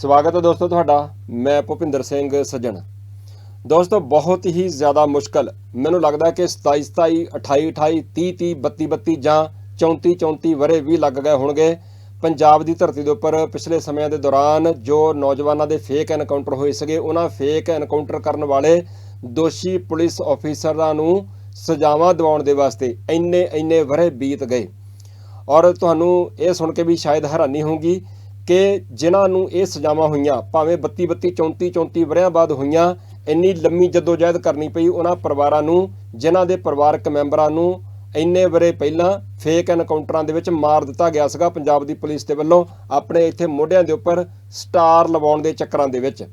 ਸਵਾਗਤ ਹੈ ਦੋਸਤੋ ਤੁਹਾਡਾ, ਮੈਂ ਭੁਪਿੰਦਰ ਸਿੰਘ ਸੱਜਣ। ਦੋਸਤੋ, ਬਹੁਤ ਹੀ ਜ਼ਿਆਦਾ ਮੁਸ਼ਕਲ। ਮੈਨੂੰ ਲੱਗਦਾ ਕਿ 27 27 28 28 30 30 32 32 ਜਾਂ 34 34 ਵਰੇ ਵੀ ਲੱਗ ਗਏ ਹੋਣਗੇ। ਪੰਜਾਬ ਦੀ ਧਰਤੀ ਦੇ ਉੱਪਰ ਪਿਛਲੇ ਸਮਿਆਂ ਦੇ ਦੌਰਾਨ ਜੋ ਨੌਜਵਾਨਾਂ ਦੇ ਫੇਕ ਐਨਕਾਊਂਟਰ ਹੋਏ ਸੀਗੇ, ਉਹਨਾਂ ਫੇਕ ਐਨਕਾਊਂਟਰ ਕਰਨ ਵਾਲੇ ਦੋਸ਼ੀ ਪੁਲਿਸ ਅਫੀਸਰਾਂ ਨੂੰ ਸਜ਼ਾਵਾਂ ਦਿਵਾਉਣ ਦੇ ਵਾਸਤੇ ਇੰਨੇ ਇੰਨੇ ਵਰੇ ਬੀਤ ਗਏ। ਔਰ ਤੁਹਾਨੂੰ ਇਹ ਸੁਣ ਕੇ ਵੀ ਸ਼ਾਇਦ ਹੈਰਾਨੀ ਹੋਊਗੀ ਕਿ ਜਿਨ੍ਹਾਂ ਨੂੰ ਇਹ ਸਜ਼ਾਵਾਂ ਹੋਈਆਂ, ਭਾਵੇਂ 32 32 34 34 ਵਰਿਆਂ ਬਾਅਦ ਹੋਈਆਂ, ਇੰਨੀ ਲੰਮੀ ਜਦੋਜਹਿਦ ਕਰਨੀ ਪਈ ਉਹਨਾਂ ਪਰਿਵਾਰਾਂ ਨੂੰ, ਜਿਨ੍ਹਾਂ ਦੇ ਪਰਿਵਾਰਕ ਮੈਂਬਰਾਂ ਨੂੰ ਇੰਨੇ ਵਰੇ ਪਹਿਲਾਂ ਫੇਕ ਐਨਕਾਊਂਟਰਾਂ ਦੇ ਵਿੱਚ ਮਾਰ ਦਿੱਤਾ ਗਿਆ ਸੀਗਾ ਪੰਜਾਬ ਦੀ ਪੁਲਿਸ ਦੇ ਵੱਲੋਂ ਆਪਣੇ ਇੱਥੇ ਮੋਢਿਆਂ ਦੇ ਉੱਪਰ ਸਟਾਰ ਲਵਾਉਣ ਦੇ ਚੱਕਰਾਂ ਦੇ ਵਿੱਚ।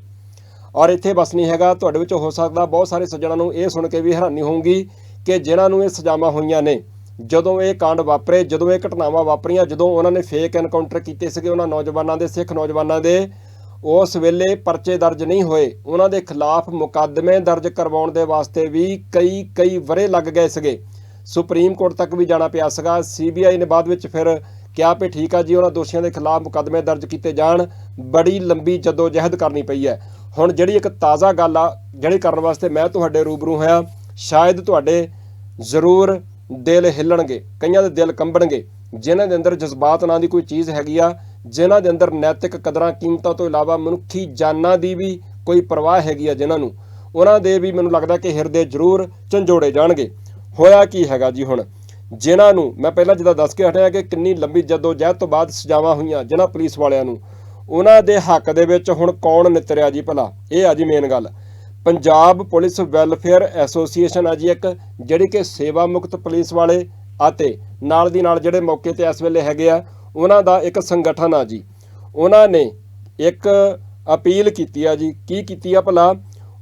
ਔਰ ਇੱਥੇ ਬਸ ਨਹੀਂ ਹੈਗਾ, ਤੁਹਾਡੇ ਵਿੱਚ ਹੋ ਸਕਦਾ ਬਹੁਤ ਸਾਰੇ ਸੱਜਣਾਂ ਨੂੰ ਇਹ ਸੁਣ ਕੇ ਵੀ ਹੈਰਾਨੀ ਹੋਊਗੀ ਕਿ ਜਿਨ੍ਹਾਂ ਨੂੰ ਇਹ ਸਜ਼ਾਵਾਂ ਹੋਈਆਂ ਨੇ ਜਦੋਂ ਇਹ ਕਾਂਡ ਵਾਪਰੇ, ਜਦੋਂ ਇਹ ਘਟਨਾਵਾਂ ਵਾਪਰੀਆਂ, ਜਦੋਂ ਉਹਨਾਂ ਨੇ ਫੇਕ ਐਨਕਾਊਂਟਰ ਕੀਤੇ ਸੀਗੇ ਉਹਨਾਂ ਨੌਜਵਾਨਾਂ ਦੇ, ਸਿੱਖ ਨੌਜਵਾਨਾਂ ਦੇ, ਉਸ ਵੇਲੇ ਪਰਚੇ ਦਰਜ ਨਹੀਂ ਹੋਏ। ਉਹਨਾਂ ਦੇ ਖਿਲਾਫ ਮੁਕੱਦਮੇ ਦਰਜ ਕਰਵਾਉਣ ਦੇ ਵਾਸਤੇ ਵੀ ਕਈ ਕਈ ਵਰੇ ਲੱਗ ਗਏ ਸੀਗੇ। ਸੁਪਰੀਮ ਕੋਰਟ ਤੱਕ ਵੀ ਜਾਣਾ ਪਿਆ ਸੀਗਾ। ਸੀਬੀਆਈ ਨੇ ਬਾਅਦ ਵਿੱਚ ਫਿਰ ਕਿਹਾ ਵੀ ਠੀਕ ਆ ਜੀ, ਉਹਨਾਂ ਦੋਸ਼ੀਆਂ ਦੇ ਖਿਲਾਫ ਮੁਕੱਦਮੇ ਦਰਜ ਕੀਤੇ ਜਾਣ। ਬੜੀ ਲੰਬੀ ਜਦੋਜਹਿਦ ਕਰਨੀ ਪਈ ਹੈ। ਹੁਣ ਜਿਹੜੀ ਇੱਕ ਤਾਜ਼ਾ ਗੱਲ ਆ, ਜਿਹੜੀ ਕਰਨ ਵਾਸਤੇ ਮੈਂ ਤੁਹਾਡੇ ਰੂਬਰੂ ਹਾਂ ਸ਼ਾਇਦ ਤੁਹਾਡੇ ਜ਼ਰੂਰ ਦਿਲ ਹਿੱਲਣਗੇ, ਕਈਆਂ ਦੇ ਦਿਲ ਕੰਬਣਗੇ, ਜਿਨ੍ਹਾਂ ਦੇ ਅੰਦਰ ਜਜ਼ਬਾਤ ਨਾਂ ਦੀ ਕੋਈ ਚੀਜ਼ ਹੈਗੀ ਆ, ਜਿਨ੍ਹਾਂ ਦੇ ਅੰਦਰ ਨੈਤਿਕ ਕਦਰਾਂ, ਕੀਮਤਾਂ ਤੋਂ ਇਲਾਵਾ ਮਨੁੱਖੀ ਜਾਨਾਂ ਦੀ ਵੀ ਕੋਈ ਪਰਵਾਹ ਹੈਗੀ ਆ ਜਿਨ੍ਹਾਂ ਨੂੰ, ਉਹਨਾਂ ਦੇ ਵੀ ਮੈਨੂੰ ਲੱਗਦਾ ਕਿ ਹਿਰਦੇ ਜ਼ਰੂਰ ਝੰਜੋੜੇ ਜਾਣਗੇ। ਹੋਇਆ ਕੀ ਹੈਗਾ ਜੀ ਹੁਣ? ਜਿਨ੍ਹਾਂ ਨੂੰ, ਮੈਂ ਪਹਿਲਾਂ ਜਿੱਦਾਂ ਦੱਸ ਕੇ ਹਟਿਆ ਕਿ ਕਿੰਨੀ ਲੰਬੀ ਜਦੋਜਹਿਦ ਤੋਂ ਬਾਅਦ ਸਜ਼ਾਵਾਂ ਹੋਈਆਂ ਜਿਨ੍ਹਾਂ ਪੁਲਿਸ ਵਾਲਿਆਂ ਨੂੰ, ਉਹਨਾਂ ਦੇ ਹੱਕ ਦੇ ਵਿੱਚ ਹੁਣ ਕੌਣ ਨਿਤਰਿਆ ਜੀ ਭਲਾ? ਇਹ ਆ ਜੀ ਮੇਨ ਗੱਲ। ਪੰਜਾਬ ਪੁਲਿਸ ਵੈਲਫੇਅਰ ਐਸੋਸੀਏਸ਼ਨ ਆ ਜੀ ਇੱਕ, ਜਿਹੜੀ ਕਿ ਸੇਵਾ ਮੁਕਤ ਪੁਲਿਸ ਵਾਲੇ ਅਤੇ ਨਾਲ ਦੀ ਨਾਲ ਜਿਹੜੇ ਮੌਕੇ ਤੇ ਇਸ ਵੇਲੇ ਹੈਗੇ ਆ, ਉਹਨਾਂ ਦਾ ਇੱਕ ਸੰਗਠਨ ਆ ਜੀ। ਉਹਨਾਂ ਨੇ ਇੱਕ ਅਪੀਲ ਕੀਤੀ ਆ ਜੀ, ਕੀ ਕੀਤੀ ਆ ਭਲਾ?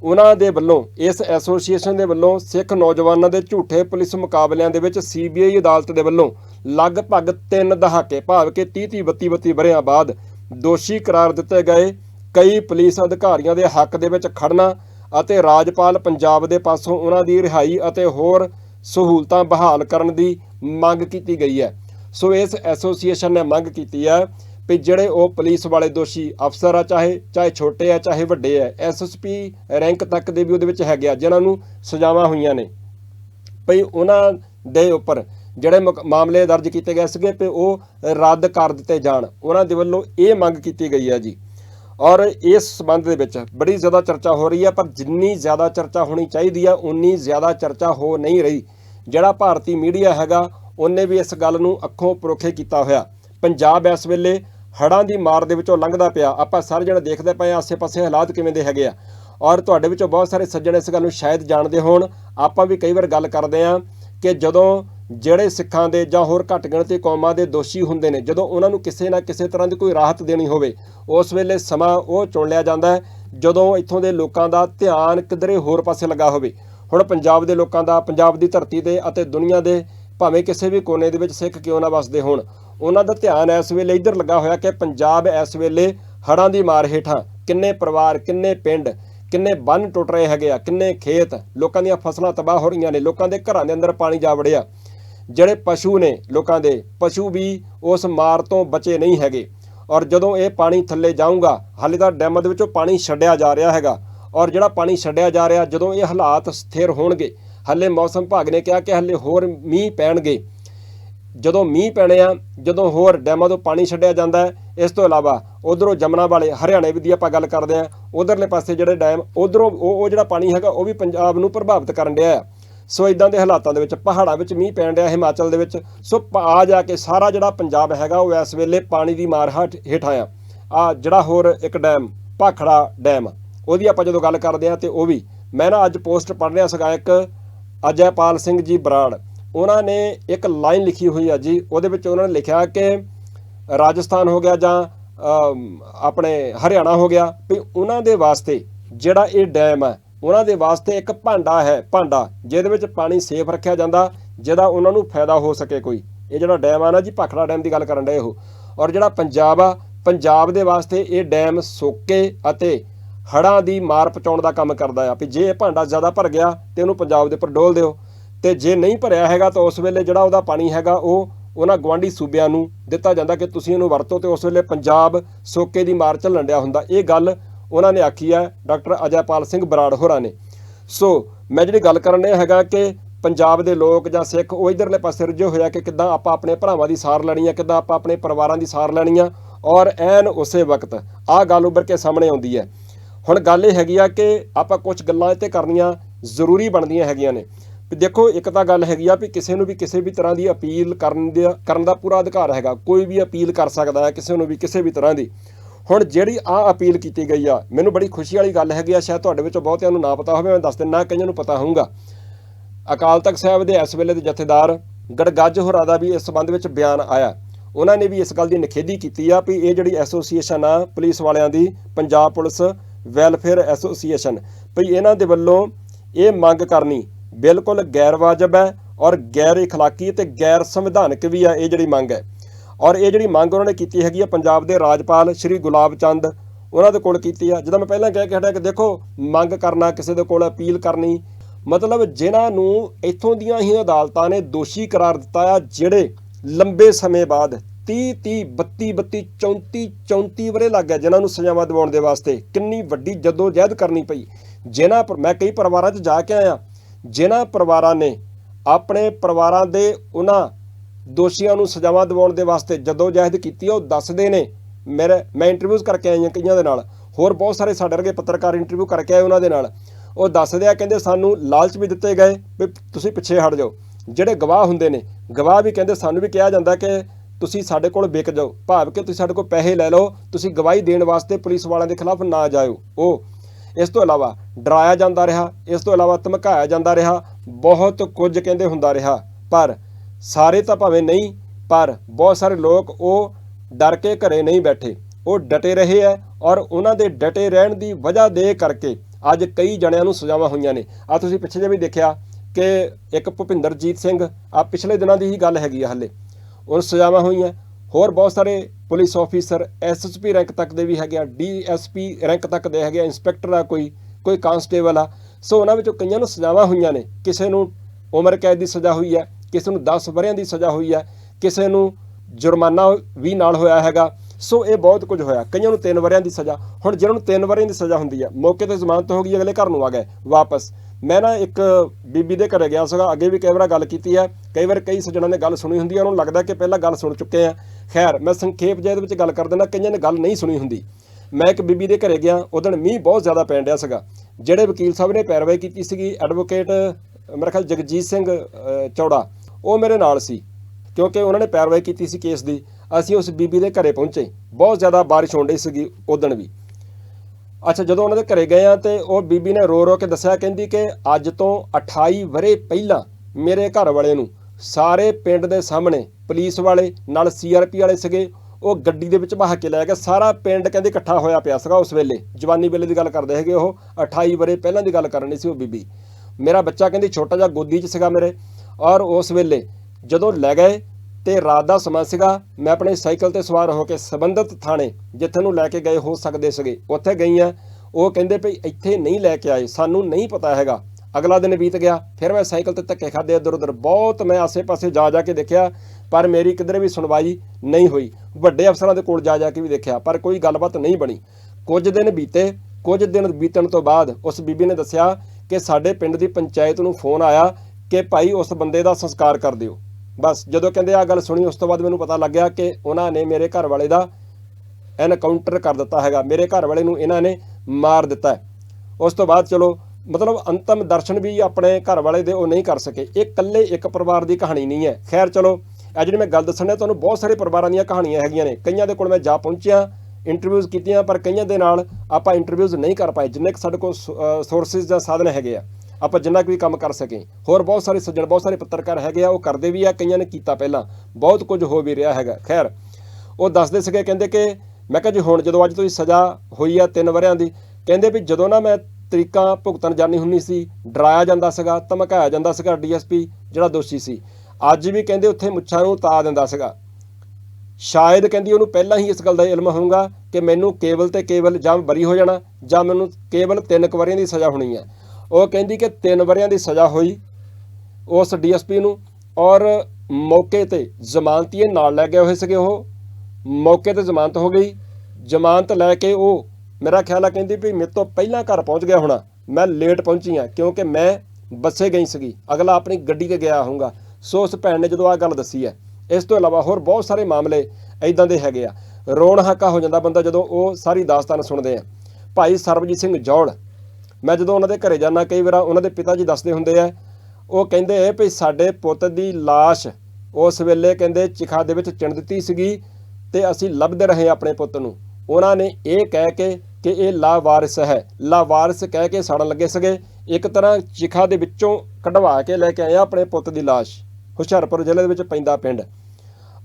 ਉਹਨਾਂ ਦੇ ਵੱਲੋਂ, ਇਸ ਐਸੋਸੀਏਸ਼ਨ ਦੇ ਵੱਲੋਂ ਸਿੱਖ ਨੌਜਵਾਨਾਂ ਦੇ ਝੂਠੇ ਪੁਲਿਸ ਮੁਕਾਬਲਿਆਂ ਦੇ ਵਿੱਚ ਸੀਬੀਆਈ ਅਦਾਲਤ ਦੇ ਵੱਲੋਂ ਲਗਭਗ 3 ਦਹਾਕੇ ਭਾਵ ਕਿ 30 30 32 32 ਵਰਿਆਂ ਬਾਅਦ ਦੋਸ਼ੀ ਕਰਾਰ ਦਿੱਤੇ ਗਏ। ਕਈ ਪੁਲਿਸ ਅਧਿਕਾਰੀਆਂ ਦੇ ਹੱਕ ਦੇ ਵਿੱਚ ਖੜਨਾ ਅਤੇ ਰਾਜਪਾਲ ਪੰਜਾਬ ਦੇ ਪਾਸੋਂ ਉਹਨਾਂ ਦੀ ਰਿਹਾਈ ਅਤੇ ਹੋਰ ਸਹੂਲਤਾਂ ਬਹਾਲ ਕਰਨ ਦੀ ਮੰਗ ਕੀਤੀ ਗਈ ਹੈ। ਸੋ ਇਸ ਐਸੋਸੀਏਸ਼ਨ ਨੇ ਮੰਗ ਕੀਤੀ ਹੈ ਵੀ ਜਿਹੜੇ ਉਹ ਪੁਲਿਸ ਵਾਲੇ ਦੋਸ਼ੀ ਅਫਸਰ ਆ, ਚਾਹੇ ਚਾਹੇ ਛੋਟੇ ਆ, ਚਾਹੇ ਵੱਡੇ ਆ ਐਸਐਸਪੀ ਰੈਂਕ ਤੱਕ ਦੇ ਵੀ ਉਹਦੇ ਵਿੱਚ ਹੈਗੇ ਆ, ਜਿਨ੍ਹਾਂ ਨੂੰ ਸਜ਼ਾਵਾਂ ਹੋਈਆਂ ਨੇ। ਭਈ ਉਹਨਾਂ ਦੇ ਉੱਪਰ ਜਿਹੜੇ ਮੁਕ- ਮਾਮਲੇ ਦਰਜ ਕੀਤੇ ਗਏ ਸੀਗੇ ਤੇ ਉਹ ਰੱਦ ਕਰ ਦਿੱਤੇ ਜਾਣ। ਉਹਨਾਂ ਦੇ ਵੱਲੋਂ ਇਹ ਮੰਗ ਕੀਤੀ ਗਈ ਹੈ ਜੀ। ਔਰ ਇਸ ਸਬੰਧ ਦੇ ਵਿੱਚ ਬੜੀ ਜ਼ਿਆਦਾ ਚਰਚਾ ਹੋ ਰਹੀ ਹੈ, ਪਰ ਜਿੰਨੀ ਜ਼ਿਆਦਾ ਚਰਚਾ ਹੋਣੀ ਚਾਹੀਦੀ ਆ ਉਨੀ ਜ਼ਿਆਦਾ ਚਰਚਾ ਹੋ ਨਹੀਂ ਰਹੀ। ਜਿਹੜਾ ਭਾਰਤੀ ਮੀਡੀਆ ਹੈਗਾ, ਉਹਨੇ ਵੀ ਇਸ ਗੱਲ ਨੂੰ ਅੱਖੋਂ ਪਰੋਖੇ ਕੀਤਾ ਹੋਇਆ। ਪੰਜਾਬ ਇਸ ਵੇਲੇ ਹੜਾਂ ਦੀ ਮਾਰ ਦੇ ਵਿੱਚੋਂ ਲੰਘਦਾ ਪਿਆ। ਆਪਾਂ ਸਾਰੇ ਜਣੇ ਦੇਖਦੇ ਪਏ ਆ ਆਸੇ-ਪਾਸੇ ਹਾਲਾਤ ਕਿਵੇਂ ਦੇ ਹੈਗੇ ਆ। ਔਰ ਤੁਹਾਡੇ ਵਿੱਚੋਂ ਬਹੁਤ ਸਾਰੇ ਸੱਜਣ ਇਸ ਗੱਲ ਨੂੰ ਸ਼ਾਇਦ ਜਾਣਦੇ ਹੋਣ। ਆਪਾਂ ਵੀ ਕਈ ਵਾਰ ਗੱਲ ਕਰਦੇ ਆ ਕਿ ਜਦੋਂ ਜਿਹੜੇ ਸਿੱਖਾਂ ਦੇ ਜਾਂ ਹੋਰ ਘੱਟ ਗਿਣਤੀ ਕੌਮਾਂ ਦੇ ਦੋਸ਼ੀ ਹੁੰਦੇ ਨੇ, ਜਦੋਂ ਉਹਨਾਂ ਨੂੰ ਕਿਸੇ ਨਾ ਕਿਸੇ ਤਰ੍ਹਾਂ ਦੀ ਕੋਈ ਰਾਹਤ ਦੇਣੀ ਹੋਵੇ, ਉਸ ਵੇਲੇ ਸਮਾਂ ਉਹ ਚੁਣ ਲਿਆ ਜਾਂਦਾ ਹੈ, ਜਦੋਂ ਇੱਥੋਂ ਦੇ ਲੋਕਾਂ ਦਾ ਧਿਆਨ ਕਿਧਰੇ ਹੋਰ ਪਾਸੇ ਲੱਗਾ ਹੋਵੇ। ਹੁਣ ਪੰਜਾਬ ਦੇ ਲੋਕਾਂ ਦਾ, ਪੰਜਾਬ ਦੀ ਧਰਤੀ ਤੇ ਅਤੇ ਦੁਨੀਆ ਦੇ ਭਾਵੇਂ ਕਿਸੇ ਵੀ ਕੋਨੇ ਦੇ ਵਿੱਚ ਸਿੱਖ ਕਿਉਂ ਨਾ ਵਸਦੇ ਹੋਣ, ਉਹਨਾਂ ਦਾ ਧਿਆਨ ਇਸ ਵੇਲੇ ਇੱਧਰ ਲੱਗਾ ਹੋਇਆ ਕਿ ਪੰਜਾਬ ਇਸ ਵੇਲੇ ਹੜ੍ਹਾਂ ਦੀ ਮਾਰ ਹੇਠਾਂ ਕਿੰਨੇ ਪਰਿਵਾਰ, ਕਿੰਨੇ ਪਿੰਡ, ਕਿੰਨੇ ਬੰਨ ਟੁੱਟ ਰਹੇ ਹੈਗੇ ਆ, ਕਿੰਨੇ ਖੇਤ, ਲੋਕਾਂ ਦੀਆਂ ਫਸਲਾਂ ਤਬਾਹ ਹੋ ਰਹੀਆਂ ਨੇ, ਲੋਕਾਂ ਦੇ ਘਰਾਂ ਦੇ ਅੰਦਰ ਪਾਣੀ ਜਾ ਵੜਿਆ। ਜਿਹੜੇ ਪਸ਼ੂ ਨੇ ਲੋਕਾਂ ਦੇ, ਪਸ਼ੂ ਵੀ ਉਸ ਮਾਰ ਤੋਂ ਬਚੇ ਨਹੀਂ ਹੈਗੇ। ਔਰ ਜਦੋਂ ਇਹ ਪਾਣੀ ਥੱਲੇ ਜਾਊਗਾ, ਹਾਲੇ ਤਾਂ ਡੈਮ ਦੇ ਵਿੱਚੋਂ ਪਾਣੀ ਛੱਡਿਆ ਜਾ ਰਿਹਾ ਹੈਗਾ। ਔਰ ਜਿਹੜਾ ਪਾਣੀ ਛੱਡਿਆ ਜਾ ਰਿਹਾ, ਜਦੋਂ ਇਹ ਹਾਲਾਤ ਸਥਿਰ ਹੋਣਗੇ, ਹਾਲੇ ਮੌਸਮ ਵਿਭਾਗ ਨੇ ਕਿਹਾ ਕਿ ਹਾਲੇ ਹੋਰ ਮੀਂਹ ਪੈਣਗੇ। ਜਦੋਂ ਮੀਂਹ ਪੈਣੇ ਆ, ਜਦੋਂ ਹੋਰ ਡੈਮਾਂ ਤੋਂ ਪਾਣੀ ਛੱਡਿਆ ਜਾਂਦਾ ਹੈ, ਇਸ ਤੋਂ ਇਲਾਵਾ ਉਧਰੋਂ ਜਮਨਾ ਵਾਲੇ, ਹਰਿਆਣੇ ਦੀ ਆਪਾਂ ਗੱਲ ਕਰਦੇ ਆ ਉਧਰਲੇ ਪਾਸੇ ਜਿਹੜੇ ਡੈਮ, ਉਧਰੋਂ ਉਹ ਉਹ ਜਿਹੜਾ ਪਾਣੀ ਹੈਗਾ, ਉਹ ਵੀ ਪੰਜਾਬ ਨੂੰ ਪ੍ਰਭਾਵਿਤ ਕਰਨ ਰਿਹਾ ਆ ਸੋ ਇਦਾਂ ਦੇ ਹਾਲਾਤਾਂ ਦੇ ਵਿੱਚ, ਪਹਾੜਾਂ ਵਿੱਚ ਮੀਂਹ ਪੈਣ ਰਿਹਾ ਹਿਮਾਚਲ ਦੇ ਵਿੱਚ, ਸੋ ਪ- ਆ ਜਾ ਕੇ ਸਾਰਾ ਜਿਹੜਾ ਪੰਜਾਬ ਹੈਗਾ, ਉਹ ਇਸ ਵੇਲੇ ਪਾਣੀ ਦੀ ਮਾਰ ਹੇਠ, ਹੇਠਾਂ ਆ ਜਿਹੜਾ ਹੋਰ ਇੱਕ ਡੈਮ, ਭਾਖੜਾ ਡੈਮ, ਉਹਦੀ ਆਪਾਂ ਜਦੋਂ ਗੱਲ ਕਰਦੇ ਆ ਤੇ ਉਹ ਵੀ, ਮੈਂ ਨਾ ਅੱਜ ਪੋਸਟ ਪੜ੍ਹ ਰਿਹਾ ਸੀਗਾ ਅਜੈਪਾਲ ਸਿੰਘ ਜੀ ਬਰਾੜ। ਉਹਨਾਂ ਨੇ ਇੱਕ ਲਾਈਨ ਲਿਖੀ ਹੋਈ ਆ ਜੀ, ਉਹਦੇ ਵਿੱਚ ਉਹਨਾਂ ਨੇ ਲਿਖਿਆ ਕਿ ਰਾਜਸਥਾਨ ਹੋ ਗਿਆ ਜਾਂ ਆਪਣੇ ਹਰਿਆਣਾ ਹੋ ਗਿਆ, ਵੀ ਉਹਨਾਂ ਦੇ ਵਾਸਤੇ ਜਿਹੜਾ ਇਹ ਡੈਮ ਹੈ ਉਹਨਾਂ ਦੇ ਵਾਸਤੇ ਇੱਕ ਭਾਂਡਾ ਹੈ, ਭਾਂਡਾ, ਜਿਹਦੇ ਵਿੱਚ ਪਾਣੀ ਸੇਫ ਰੱਖਿਆ ਜਾਂਦਾ, ਜਿਹਦਾ ਉਹਨਾਂ ਨੂੰ ਫਾਇਦਾ ਹੋ ਸਕੇ ਕੋਈ। ਇਹ ਜਿਹੜਾ ਡੈਮ ਆ ਨਾ ਜੀ, ਭਾਖੜਾ ਡੈਮ ਦੀ ਗੱਲ ਕਰਨ ਡਏ ਉਹ। ਔਰ ਜਿਹੜਾ ਪੰਜਾਬ ਆ, ਪੰਜਾਬ ਦੇ ਵਾਸਤੇ ਇਹ ਡੈਮ ਸੋਕੇ ਅਤੇ ਹੜ੍ਹਾਂ ਦੀ ਮਾਰ ਪਹੁੰਚਾਉਣ ਦਾ ਕੰਮ ਕਰਦਾ ਆ। ਵੀ ਜੇ ਇਹ ਭਾਂਡਾ ਜ਼ਿਆਦਾ ਭਰ ਗਿਆ, ਤੇ ਉਹਨੂੰ ਪੰਜਾਬ ਦੇ ਉੱਪਰ ਡੋਲ ਦਿਓ। ਤੇ ਜੇ ਨਹੀਂ ਭਰਿਆ ਹੈਗਾ, ਤਾਂ ਉਸ ਵੇਲੇ ਜਿਹੜਾ ਉਹਦਾ ਪਾਣੀ ਹੈਗਾ, ਉਹ ਉਹਨਾਂ ਗਵਾਂਢੀ ਸੂਬਿਆਂ ਨੂੰ ਦਿੱਤਾ ਜਾਂਦਾ ਕਿ ਤੁਸੀਂ ਇਹਨੂੰ ਵਰਤੋ ਤੇ ਉਸ ਵੇਲੇ ਪੰਜਾਬ ਸੋਕੇ ਦੀ ਮਾਰ ਝੱਲਣ ਡਿਆ ਹੁੰਦਾ। ਇਹ ਗੱਲ ਉਹਨਾਂ ਨੇ ਆਖੀ ਹੈ, ਡਾਕਟਰ ਅਜੈਪਾਲ ਸਿੰਘ ਬਰਾੜ ਹੋਰਾਂ ਨੇ। ਸੋ ਮੈਂ ਜਿਹੜੀ ਗੱਲ ਕਰਨ ਇਹ ਹੈਗਾ ਕਿ ਪੰਜਾਬ ਦੇ ਲੋਕ ਜਾਂ ਸਿੱਖ ਉਹ ਇਧਰਲੇ ਪਾਸੇ ਰੁੱਝੇ ਹੋਇਆ ਕਿ ਕਿੱਦਾਂ ਆਪਾਂ ਆਪਣੇ ਭਰਾਵਾਂ ਦੀ ਸਾਰ ਲੈਣੀ ਆ, ਕਿੱਦਾਂ ਆਪਾਂ ਆਪਣੇ ਪਰਿਵਾਰਾਂ ਦੀ ਸਾਰ ਲੈਣੀ ਆ, ਔਰ ਐਨ ਉਸੇ ਵਕਤ ਆਹ ਗੱਲ ਉੱਭਰ ਕੇ ਸਾਹਮਣੇ ਆਉਂਦੀ ਹੈ। ਹੁਣ ਗੱਲ ਇਹ ਹੈਗੀ ਆ ਕਿ ਆਪਾਂ ਕੁਝ ਗੱਲਾਂ ਇੱਥੇ ਕਰਨੀਆਂ ਜ਼ਰੂਰੀ ਬਣਦੀਆਂ ਹੈਗੀਆਂ ਨੇ। ਦੇਖੋ, ਇੱਕ ਤਾਂ ਗੱਲ ਹੈਗੀ ਆ ਵੀ ਕਿਸੇ ਨੂੰ ਵੀ ਕਿਸੇ ਵੀ ਤਰ੍ਹਾਂ ਦੀ ਅਪੀਲ ਕਰਨ ਦਾ ਕਰਨ ਦਾ ਪੂਰਾ ਅਧਿਕਾਰ ਹੈਗਾ। ਕੋਈ ਵੀ ਅਪੀਲ ਕਰ ਸਕਦਾ ਹੈ ਕਿਸੇ ਨੂੰ ਵੀ ਕਿਸੇ ਵੀ ਤਰ੍ਹਾਂ ਦੀ। ਹੁਣ ਜਿਹੜੀ ਆ ਅਪੀਲ ਕੀਤੀ ਗਈ ਆ, ਮੈਨੂੰ ਬੜੀ ਖੁਸ਼ੀ ਵਾਲੀ ਗੱਲ ਹੈਗੀ ਆ, ਸ਼ਾਇਦ ਤੁਹਾਡੇ ਵਿੱਚੋਂ ਬਹੁਤਿਆਂ ਨੂੰ ਨਾ ਪਤਾ ਹੋਵੇ, ਮੈਂ ਦੱਸ ਦਿੰਨਾ ਕਈਆਂ ਨੂੰ ਪਤਾ ਹੋਊਗਾ। ਅਕਾਲ ਤਖਤ ਸਾਹਿਬ ਦੇ ਇਸ ਵੇਲੇ ਦੇ ਜਥੇਦਾਰ ਗੜਗੱਜ ਹੋਰਾਂ ਦਾ ਵੀ ਇਸ ਸੰਬੰਧ ਵਿੱਚ ਬਿਆਨ ਆਇਆ। ਉਹਨਾਂ ਨੇ ਵੀ ਇਸ ਗੱਲ ਦੀ ਨਿਖੇਧੀ ਕੀਤੀ ਆ ਵੀ ਇਹ ਜਿਹੜੀ ਐਸੋਸੀਏਸ਼ਨ ਆ, ਪੁਲਿਸ ਵਾਲਿਆਂ ਦੀ, ਪੰਜਾਬ ਪੁਲਿਸ ਵੈਲਫੇਅਰ ਐਸੋਸੀਏਸ਼ਨ, ਵੀ ਇਹਨਾਂ ਦੇ ਵੱਲੋਂ ਇਹ ਮੰਗ ਕਰਨੀ ਬਿਲਕੁਲ ਗੈਰ ਵਾਜਬ ਹੈ ਔਰ ਗੈਰ ਇਖਲਾਕੀ ਤੇ ਗੈਰ ਸੰਵਿਧਾਨਕ ਵੀ ਆ, ਇਹ ਜਿਹੜੀ ਮੰਗ ਹੈ। ਔਰ ਇਹ ਜਿਹੜੀ ਮੰਗ ਉਹਨਾਂ ਨੇ ਕੀਤੀ ਹੈਗੀ ਆ ਪੰਜਾਬ ਦੇ ਰਾਜਪਾਲ ਸ਼੍ਰੀ ਗੁਲਾਬ ਚੰਦ, ਉਹਨਾਂ ਦੇ ਕੋਲ ਕੀਤੀ ਆ। ਜਦੋਂ ਮੈਂ ਪਹਿਲਾਂ ਕਹਿ ਕੇ ਹਟਿਆ ਕਿ ਦੇਖੋ, ਮੰਗ ਕਰਨਾ ਕਿਸੇ ਦੇ ਕੋਲ, ਅਪੀਲ ਕਰਨੀ। ਮਤਲਬ ਜਿਨ੍ਹਾਂ ਨੂੰ ਇੱਥੋਂ ਦੀਆਂ ਹੀ ਅਦਾਲਤਾਂ ਨੇ ਦੋਸ਼ੀ ਕਰਾਰ ਦਿੱਤਾ ਆ, ਜਿਹੜੇ ਲੰਬੇ ਸਮੇਂ ਬਾਅਦ 30 30 32 32 34 34 ਵਰੇ ਲੱਗ ਗਿਆ ਜਿਨ੍ਹਾਂ ਨੂੰ ਸਜ਼ਾਵਾਂ ਦਿਵਾਉਣ ਦੇ ਵਾਸਤੇ। ਕਿੰਨੀ ਵੱਡੀ ਜਦੋਜਹਿਦ ਕਰਨੀ ਪਈ। ਜਿਨ੍ਹਾਂ ਪਰ ਮੈਂ ਕਈ ਪਰਿਵਾਰਾਂ 'ਚ ਜਾ ਕੇ ਆਇਆ। ਜਿਨ੍ਹਾਂ ਪਰਿਵਾਰਾਂ ਨੇ ਆਪਣੇ ਪਰਿਵਾਰਾਂ ਦੇ ਉਹਨਾਂ ਦੋਸ਼ੀਆਂ ਨੂੰ ਸਜ਼ਾਵਾਂ ਦਿਵਾਉਣ ਦੇ ਵਾਸਤੇ ਜਦੋਂ ਜ਼ਹਿਦ ਕੀਤੀ ਉਹ ਦੱਸਦੇ ਨੇ। ਮੇਰੇ, ਮੈਂ ਇੰਟਰਵਿਊਜ਼ ਕਰਕੇ ਆਈਆਂ ਕਈਆਂ ਦੇ ਨਾਲ। ਹੋਰ ਬਹੁਤ ਸਾਰੇ ਸਾਡੇ ਵਰਗੇ ਪੱਤਰਕਾਰ ਇੰਟਰਵਿਊ ਕਰਕੇ ਆਏ ਉਹਨਾਂ ਦੇ ਨਾਲ। ਉਹ ਦੱਸਦੇ ਆ, ਕਹਿੰਦੇ ਸਾਨੂੰ ਲਾਲਚ ਵੀ ਦਿੱਤੇ ਗਏ ਵੀ ਤੁਸੀਂ ਪਿੱਛੇ ਹਟ ਜਾਓ। ਜਿਹੜੇ ਗਵਾਹ ਹੁੰਦੇ ਨੇ, ਗਵਾਹ ਵੀ ਕਹਿੰਦੇ ਸਾਨੂੰ ਵੀ ਕਿਹਾ ਜਾਂਦਾ ਕਿ ਤੁਸੀਂ ਸਾਡੇ ਕੋਲ ਵਿਕ ਜਾਓ। ਭਾਵ ਕਿ ਤੁਸੀਂ ਸਾਡੇ ਕੋਲ ਪੈਸੇ ਲੈ ਲਓ, ਤੁਸੀਂ ਗਵਾਹੀ ਦੇਣ ਵਾਸਤੇ ਪੁਲਿਸ ਵਾਲਿਆਂ ਦੇ ਖਿਲਾਫ ਨਾ ਜਾਇਓ। ਉਹ, ਇਸ ਤੋਂ ਇਲਾਵਾ ਡਰਾਇਆ ਜਾਂਦਾ ਰਿਹਾ, ਇਸ ਤੋਂ ਇਲਾਵਾ ਧਮਕਾਇਆ ਜਾਂਦਾ ਰਿਹਾ, ਬਹੁਤ ਕੁਝ ਕਹਿੰਦੇ ਹੁੰਦਾ ਰਿਹਾ। ਪਰ ਸਾਰੇ ਤਾਂ ਭਾਵੇਂ ਨਹੀਂ, ਪਰ ਬਹੁਤ ਸਾਰੇ ਲੋਕ ਉਹ ਡਰ ਕੇ ਘਰੇ ਨਹੀਂ ਬੈਠੇ। ਉਹ ਡਟੇ ਰਹੇ ਹੈ ਔਰ ਉਹਨਾਂ ਦੇ ਡਟੇ ਰਹਿਣ ਦੀ ਵਜ੍ਹਾ ਦੇ ਕਰਕੇ ਅੱਜ ਕਈ ਜਣਿਆਂ ਨੂੰ ਸਜ਼ਾਵਾਂ ਹੋਈਆਂ ਨੇ। ਆ ਤੁਸੀਂ ਪਿੱਛੇ ਜੇ ਵੀ ਦੇਖਿਆ ਕਿ ਇੱਕ ਭੁਪਿੰਦਰਜੀਤ ਸਿੰਘ ਆ ਪਿਛਲੇ ਦਿਨਾਂ ਦੀ ਹੀ ਗੱਲ ਹੈਗੀ ਆ ਹੱਲੇ। ਉਹ ਸਜ਼ਾਵਾਂ ਹੋਈਆਂ। ਹੋਰ ਬਹੁਤ ਸਾਰੇ ਪੁਲਿਸ ਆਫੀਸਰ ਐਸਐਸਪੀ ਰੈਂਕ ਤੱਕ ਦੇ ਵੀ ਹੈਗੇ ਆ ਡੀਐਸਪੀ ਰੈਂਕ ਤੱਕ ਦੇ ਹੈਗੇ ਆ, ਇੰਸਪੈਕਟਰ ਆ ਕੋਈ ਕੋਈ ਕਾਂਸਟੇਬਲ ਆ। ਸੋ ਉਹਨਾਂ ਵਿੱਚੋਂ ਕਈਆਂ ਨੂੰ ਸਜ਼ਾਵਾਂ ਹੋਈਆਂ ਨੇ। ਕਿਸੇ ਨੂੰ ਉਮਰ ਕੈਦ ਦੀ ਸਜ਼ਾ ਹੋਈ ਹੈ ਕਿਸੇ ਨੂੰ 10 ਵਰਿਆਂ ਦੀ ਸਜ਼ਾ ਹੋਈ ਹੈ, ਕਿਸੇ ਨੂੰ ਜੁਰਮਾਨਾ ਵੀ ਨਾਲ ਹੋਇਆ ਹੈਗਾ। ਸੋ ਇਹ ਬਹੁਤ ਕੁਝ ਹੋਇਆ। ਕਈਆਂ ਨੂੰ 3 ਵਰਿਆਂ ਦੀ ਸਜ਼ਾ। ਹੁਣ ਜਿਹਨਾਂ ਨੂੰ 3 ਵਰਿਆਂ ਦੀ ਸਜ਼ਾ ਹੁੰਦੀ ਹੈ, ਮੌਕੇ ਤੇ ਜ਼ਮਾਨਤ ਹੋ ਗਈ, ਅਗਲੇ ਘਰ ਨੂੰ ਆ ਗਏ, ਵਾਪਸ। ਮੈਂ ਨਾ ਇੱਕ ਬੀਬੀ ਦੇ ਘਰੇ ਗਿਆ ਸੀਗਾ, ਅੱਗੇ ਵੀ ਕਈ ਵਾਰ ਗੱਲ ਕੀਤੀ ਹੈ। ਕਈ ਵਾਰ ਕਈ ਸੱਜਣਾਂ ਨੇ ਗੱਲ ਸੁਣੀ ਹੁੰਦੀ ਹੈ, ਉਹਨਾਂ ਨੂੰ ਲੱਗਦਾ ਕਿ ਪਹਿਲਾਂ ਗੱਲ ਸੁਣ ਚੁੱਕੇ ਆ ਖੈਰ, ਮੈਂ ਸੰਖੇਪ ਜਿਹੇ ਦੇ ਵਿੱਚ ਗੱਲ ਕਰ ਦਿੰਦਾ, ਕਈਆਂ ਨੇ ਗੱਲ ਨਹੀਂ ਸੁਣੀ ਹੁੰਦੀ। ਮੈਂ ਇੱਕ ਬੀਬੀ ਦੇ ਘਰੇ ਗਿਆ ਉਦੋਂ ਮੀਂਹ ਬਹੁਤ ਜ਼ਿਆਦਾ ਪੈਣ ਡਿਆ ਸੀਗਾ। ਜਿਹੜੇ ਵਕੀਲ ਸਾਹਿਬ ਨੇ ਪੈਰਵਾਈ ਕੀਤੀ ਸੀਗੀ, ਐਡਵੋਕੇਟ ਮੇਰਾ ਖਿਆਲ ਜਗਜੀਤ ਸਿੰਘ ਚੌੜਾ, ਉਹ ਮੇਰੇ ਨਾਲ ਸੀ, ਕਿਉਂਕਿ ਉਹਨਾਂ ਨੇ ਪੈਰਵਾਈ ਕੀਤੀ ਸੀ ਕੇਸ ਦੀ। ਅਸੀਂ ਉਸ ਬੀਬੀ ਦੇ ਘਰੇ ਪਹੁੰਚੇ। ਬਹੁਤ ਜ਼ਿਆਦਾ ਬਾਰਿਸ਼ ਹੋਣ ਡਈ ਸੀਗੀ ਉਦੋਂ ਵੀ। ਅੱਛਾ, ਜਦੋਂ ਉਹਨਾਂ ਦੇ ਘਰੇ ਗਏ ਆ ਤੇ ਉਹ ਬੀਬੀ ਨੇ ਰੋ ਰੋ ਕੇ ਦੱਸਿਆ, ਕਹਿੰਦੀ ਕਿ ਅੱਜ ਤੋਂ 28 ਵਰੇ ਪਹਿਲਾਂ ਮੇਰੇ ਘਰ ਵਾਲੇ ਨੂੰ ਸਾਰੇ ਪਿੰਡ ਦੇ ਸਾਹਮਣੇ ਪੁਲਿਸ ਵਾਲੇ, ਨਾਲ ਸੀਆਰਪੀ ਵਾਲੇ ਸੀਗੇ, ਉਹ ਗੱਡੀ ਦੇ ਵਿੱਚ ਬਹਾ ਕੇ ਲੈ ਗਿਆ ਸਾਰਾ ਪਿੰਡ ਕਹਿੰਦੇ ਇਕੱਠਾ ਹੋਇਆ ਪਿਆ ਸੀਗਾ ਉਸ ਵੇਲੇ। ਜਵਾਨੀ ਵੇਲੇ ਦੀ ਗੱਲ ਕਰਦੇ ਹੈਗੇ ਉਹ। 28 ਵਰੇ ਪਹਿਲਾਂ ਦੀ ਗੱਲ ਕਰਨੀ ਸੀ ਉਹ ਬੀਬੀ। ਮੇਰਾ ਬੱਚਾ ਕਹਿੰਦੀ ਛੋਟਾ ਜਿਹਾ ਗੋਦੀ 'ਚ ਸੀਗਾ ਮੇਰੇ ਔਰ ਉਸ ਵੇਲੇ ਜਦੋਂ ਲੈ ਗਏ ਤੇ ਰਾਤ ਦਾ ਸਮਾਂ ਸੀਗਾ, ਮੈਂ ਆਪਣੇ ਸਾਈਕਲ ਤੇ ਸਵਾਰ ਹੋ ਕੇ ਸਬੰਧਤ ਥਾਣੇ ਜਿੱਥੇ ਨੂੰ ਲੈ ਕੇ ਗਏ ਹੋ ਸਕਦੇ ਸੀਗੇ, ਉੱਥੇ ਗਈ ਆ ਉਹ ਕਹਿੰਦੇ ਭਈ ਇੱਥੇ ਨਹੀਂ ਲੈ ਕੇ ਆਏ, ਸਾਨੂੰ ਨਹੀਂ ਪਤਾ ਹੈਗਾ। ਅਗਲਾ ਦਿਨ ਬੀਤ ਗਿਆ, ਫਿਰ ਮੈਂ ਸਾਈਕਲ ਤੇ ਧੱਕੇ ਖਾਦੇ ਇੱਧਰ ਉੱਧਰ। ਬਹੁਤ ਮੈਂ ਆਸੇ-ਪਾਸੇ ਜਾ ਜਾ ਕੇ ਦੇਖਿਆ, ਪਰ ਮੇਰੀ ਕਿਧਰੇ ਵੀ ਸੁਣਵਾਈ ਨਹੀਂ ਹੋਈ। ਵੱਡੇ ਅਫਸਰਾਂ ਦੇ ਕੋਲ ਜਾ ਜਾ ਕੇ ਵੀ ਦੇਖਿਆ, ਪਰ ਕੋਈ ਗੱਲਬਾਤ ਨਹੀਂ ਬਣੀ। ਕੁਝ ਦਿਨ ਬੀਤੇ, ਕੁਝ ਦਿਨ ਬੀਤਣ ਤੋਂ ਬਾਅਦ ਉਸ ਬੀਬੀ ਨੇ ਦੱਸਿਆ ਕਿ ਸਾਡੇ ਪਿੰਡ ਦੀ ਪੰਚਾਇਤ ਨੂੰ ਫੋਨ ਆਇਆ ਕਿ ਭਾਈ ਉਸ ਬੰਦੇ ਦਾ ਸੰਸਕਾਰ ਕਰ ਦਿਓ। ਬਸ ਜਦੋਂ ਕਹਿੰਦੇ ਆ ਗੱਲ ਸੁਣੀ, ਉਸ ਤੋਂ ਬਾਅਦ ਮੈਨੂੰ ਪਤਾ ਲੱਗਿਆ ਕਿ ਉਹਨਾਂ ਨੇ ਮੇਰੇ ਘਰ ਵਾਲੇ ਦਾ ਐਨਕਾਊਂਟਰ ਕਰ ਦਿੱਤਾ ਹੈਗਾ। ਮੇਰੇ ਘਰ ਵਾਲੇ ਨੂੰ ਇਹਨਾਂ ਨੇ ਮਾਰ ਦਿੱਤਾ ਉਸ ਤੋਂ ਬਾਅਦ ਚਲੋ, ਮਤਲਬ ਅੰਤਮ ਦਰਸ਼ਨ ਵੀ ਆਪਣੇ ਘਰ ਵਾਲੇ ਦੇ ਉਹ ਨਹੀਂ ਕਰ ਸਕੇ। ਇਹ ਇਕੱਲੇ ਇੱਕ ਪਰਿਵਾਰ ਦੀ ਕਹਾਣੀ ਨਹੀਂ ਹੈ। ਖੈਰ ਚਲੋ, ਅੱਜ ਜਿਹੜੀ ਮੈਂ ਗੱਲ ਦੱਸਣ ਤੁਹਾਨੂੰ ਬਹੁਤ ਸਾਰੇ ਪਰਿਵਾਰਾਂ ਦੀਆਂ ਕਹਾਣੀਆਂ ਹੈਗੀਆਂ ਨੇ। ਕਈਆਂ ਦੇ ਕੋਲ ਮੈਂ ਜਾ ਪਹੁੰਚਿਆ। ਇੰਟਰਵਿਊਜ਼ ਕੀਤੀਆਂ, ਪਰ ਕਈਆਂ ਦੇ ਨਾਲ ਆਪਾਂ ਇੰਟਰਵਿਊਜ਼ ਨਹੀਂ ਕਰ ਪਾਏ, ਜਿੰਨੇ ਕੁ ਸਾਡੇ ਕੋਲ ਸੋਰਸਸ ਜਾਂ ਸਾਧਨ ਹੈਗੇ ਆ, ਆਪਾਂ ਜਿੰਨਾ ਕੁ ਵੀ ਕੰਮ ਕਰ ਸਕੇ। ਹੋਰ ਬਹੁਤ ਸਾਰੇ ਸੱਜਣ, ਬਹੁਤ ਸਾਰੇ ਪੱਤਰਕਾਰ ਹੈਗੇ ਆ, ਉਹ ਕਰਦੇ ਵੀ ਆ, ਕਈਆਂ ਨੇ ਕੀਤਾ ਪਹਿਲਾਂ। ਬਹੁਤ ਕੁਝ ਹੋ ਵੀ ਰਿਹਾ ਹੈਗਾ। ਖੈਰ, ਉਹ ਦੱਸਦੇ ਸੀਗੇ, ਕਹਿੰਦੇ ਕਿ, ਮੈਂ ਕਿਹਾ ਜੀ, ਹੁਣ ਜਦੋਂ ਅੱਜ ਤੁਸੀਂ ਸਜ਼ਾ ਹੋਈ ਆ ਤਿੰਨ ਵਰਿਆਂ ਦੀ, ਕਹਿੰਦੇ ਵੀ ਜਦੋਂ ਨਾ ਮੈਂ ਤਰੀਕਾਂ ਭੁਗਤਣ ਜਾਣੀ ਹੁੰਦੀ ਸੀ, ਡਰਾਇਆ ਜਾਂਦਾ ਸੀਗਾ, ਧਮਕਾਇਆ ਜਾਂਦਾ ਸੀਗਾ ਡੀਐਸਪੀ, ਜਿਹੜਾ ਦੋਸ਼ੀ ਸੀ। ਅੱਜ ਵੀ ਕਹਿੰਦੇ ਉੱਥੇ ਮੁੱਛਾਂ ਨੂੰ ਤਾ ਦਿੰਦਾ ਸੀਗਾ। ਸ਼ਾਇਦ ਕਹਿੰਦੀ ਉਹਨੂੰ ਪਹਿਲਾਂ ਹੀ ਇਸ ਗੱਲ ਦਾ ਇਲਮ ਹੋਊਗਾ ਕਿ ਮੈਨੂੰ ਕੇਵਲ ਤੇ ਕੇਵਲ ਜਾਂ ਬਰੀ ਹੋ ਜਾਣਾ, ਜਾਂ ਮੈਨੂੰ ਕੇਵਲ ਤਿੰਨ ਕੁ ਵਰਿਆਂ ਦੀ ਸਜ਼ਾ ਹੋਣੀ ਹੈ ਉਹ ਕਹਿੰਦੀ ਕਿ ਤਿੰਨ ਵਰਿਆਂ ਦੀ ਸਜ਼ਾ ਹੋਈ ਉਸ ਡੀਐਸਪੀ ਨੂੰ ਔਰ ਮੌਕੇ ਤੇ ਜ਼ਮਾਨਤੀਏ ਨਾਲ ਲੈ ਗਏ ਹੋਏ ਸੀਗੇ ਉਹ। ਮੌਕੇ ਤੇ ਜ਼ਮਾਨਤ ਹੋ ਗਈ। ਜ਼ਮਾਨਤ ਲੈ ਕੇ ਉਹ ਮੇਰਾ ਖਿਆਲ ਆ ਕਹਿੰਦੀ ਵੀ ਮੇਰੇ ਤੋਂ ਪਹਿਲਾਂ ਘਰ ਪਹੁੰਚ ਗਿਆ ਹੋਣਾ। ਮੈਂ ਲੇਟ ਪਹੁੰਚੀ ਆ ਕਿਉਂਕਿ ਮੈਂ ਬੱਸੇ ਗਈ ਸੀਗੀ। ਅਗਲਾ ਆਪਣੀ ਗੱਡੀ 'ਤੇ ਗਿਆ ਹੋਊਗਾ। ਸੋ ਉਸ ਭੈਣ ਨੇ ਜਦੋਂ ਆ ਗੱਲ ਦੱਸੀ ਹੈ ਇਸ ਤੋਂ ਇਲਾਵਾ ਹੋਰ ਬਹੁਤ ਸਾਰੇ ਮਾਮਲੇ ਐਦਾਂ ਦੇ ਹੈਗੇ ਆ ਰੋਣ ਹਾਕਾ ਹੋ ਜਾਂਦਾ ਬੰਦਾ ਜਦੋਂ ਉਹ ਸਾਰੀ ਦਾਸਤਾਨ ਸੁਣਦੇ ਆ ਭਾਈ ਸਰਬਜੀਤ ਸਿੰਘ ਜੌੜ ਮੈਂ ਜਦੋਂ ਉਹਨਾਂ ਦੇ ਘਰੇ ਜਾਂਦਾ ਕਈ ਵਾਰ ਉਹਨਾਂ ਦੇ ਪਿਤਾ ਜੀ ਦੱਸਦੇ ਹੁੰਦੇ ਆ ਉਹ ਕਹਿੰਦੇ ਵੀ ਸਾਡੇ ਪੁੱਤ ਦੀ লাশ ਉਸ ਵੇਲੇ ਕਹਿੰਦੇ ਚਿਖਾ ਦੇ ਵਿੱਚ ਚਿਣ ਦਿੱਤੀ ਸੀਗੀ ਤੇ ਅਸੀਂ ਲੱਭਦੇ ਰਹੇ ਆਪਣੇ ਪੁੱਤ ਨੂੰ ਉਹਨਾਂ ਨੇ ਇਹ ਕਹਿ ਕੇ ਕਿ ਇਹ ਲਾਵਾਰਿਸ ਹੈ ਲਾਵਾਰਿਸ ਕਹਿ ਕੇ ਸਾੜਨ ਲੱਗੇ ਸੀਗੇ ਇੱਕ ਤਰ੍ਹਾਂ ਚਿਖਾ ਦੇ ਵਿੱਚੋਂ ਕਢਵਾ ਕੇ ਲੈ ਕੇ ਆਏ ਆ ਆਪਣੇ ਪੁੱਤ ਦੀ লাশ ਹੁਸ਼ਿਆਰਪੁਰ ਜ਼ਿਲ੍ਹੇ ਦੇ ਵਿੱਚ ਪੈਂਦਾ ਪਿੰਡ।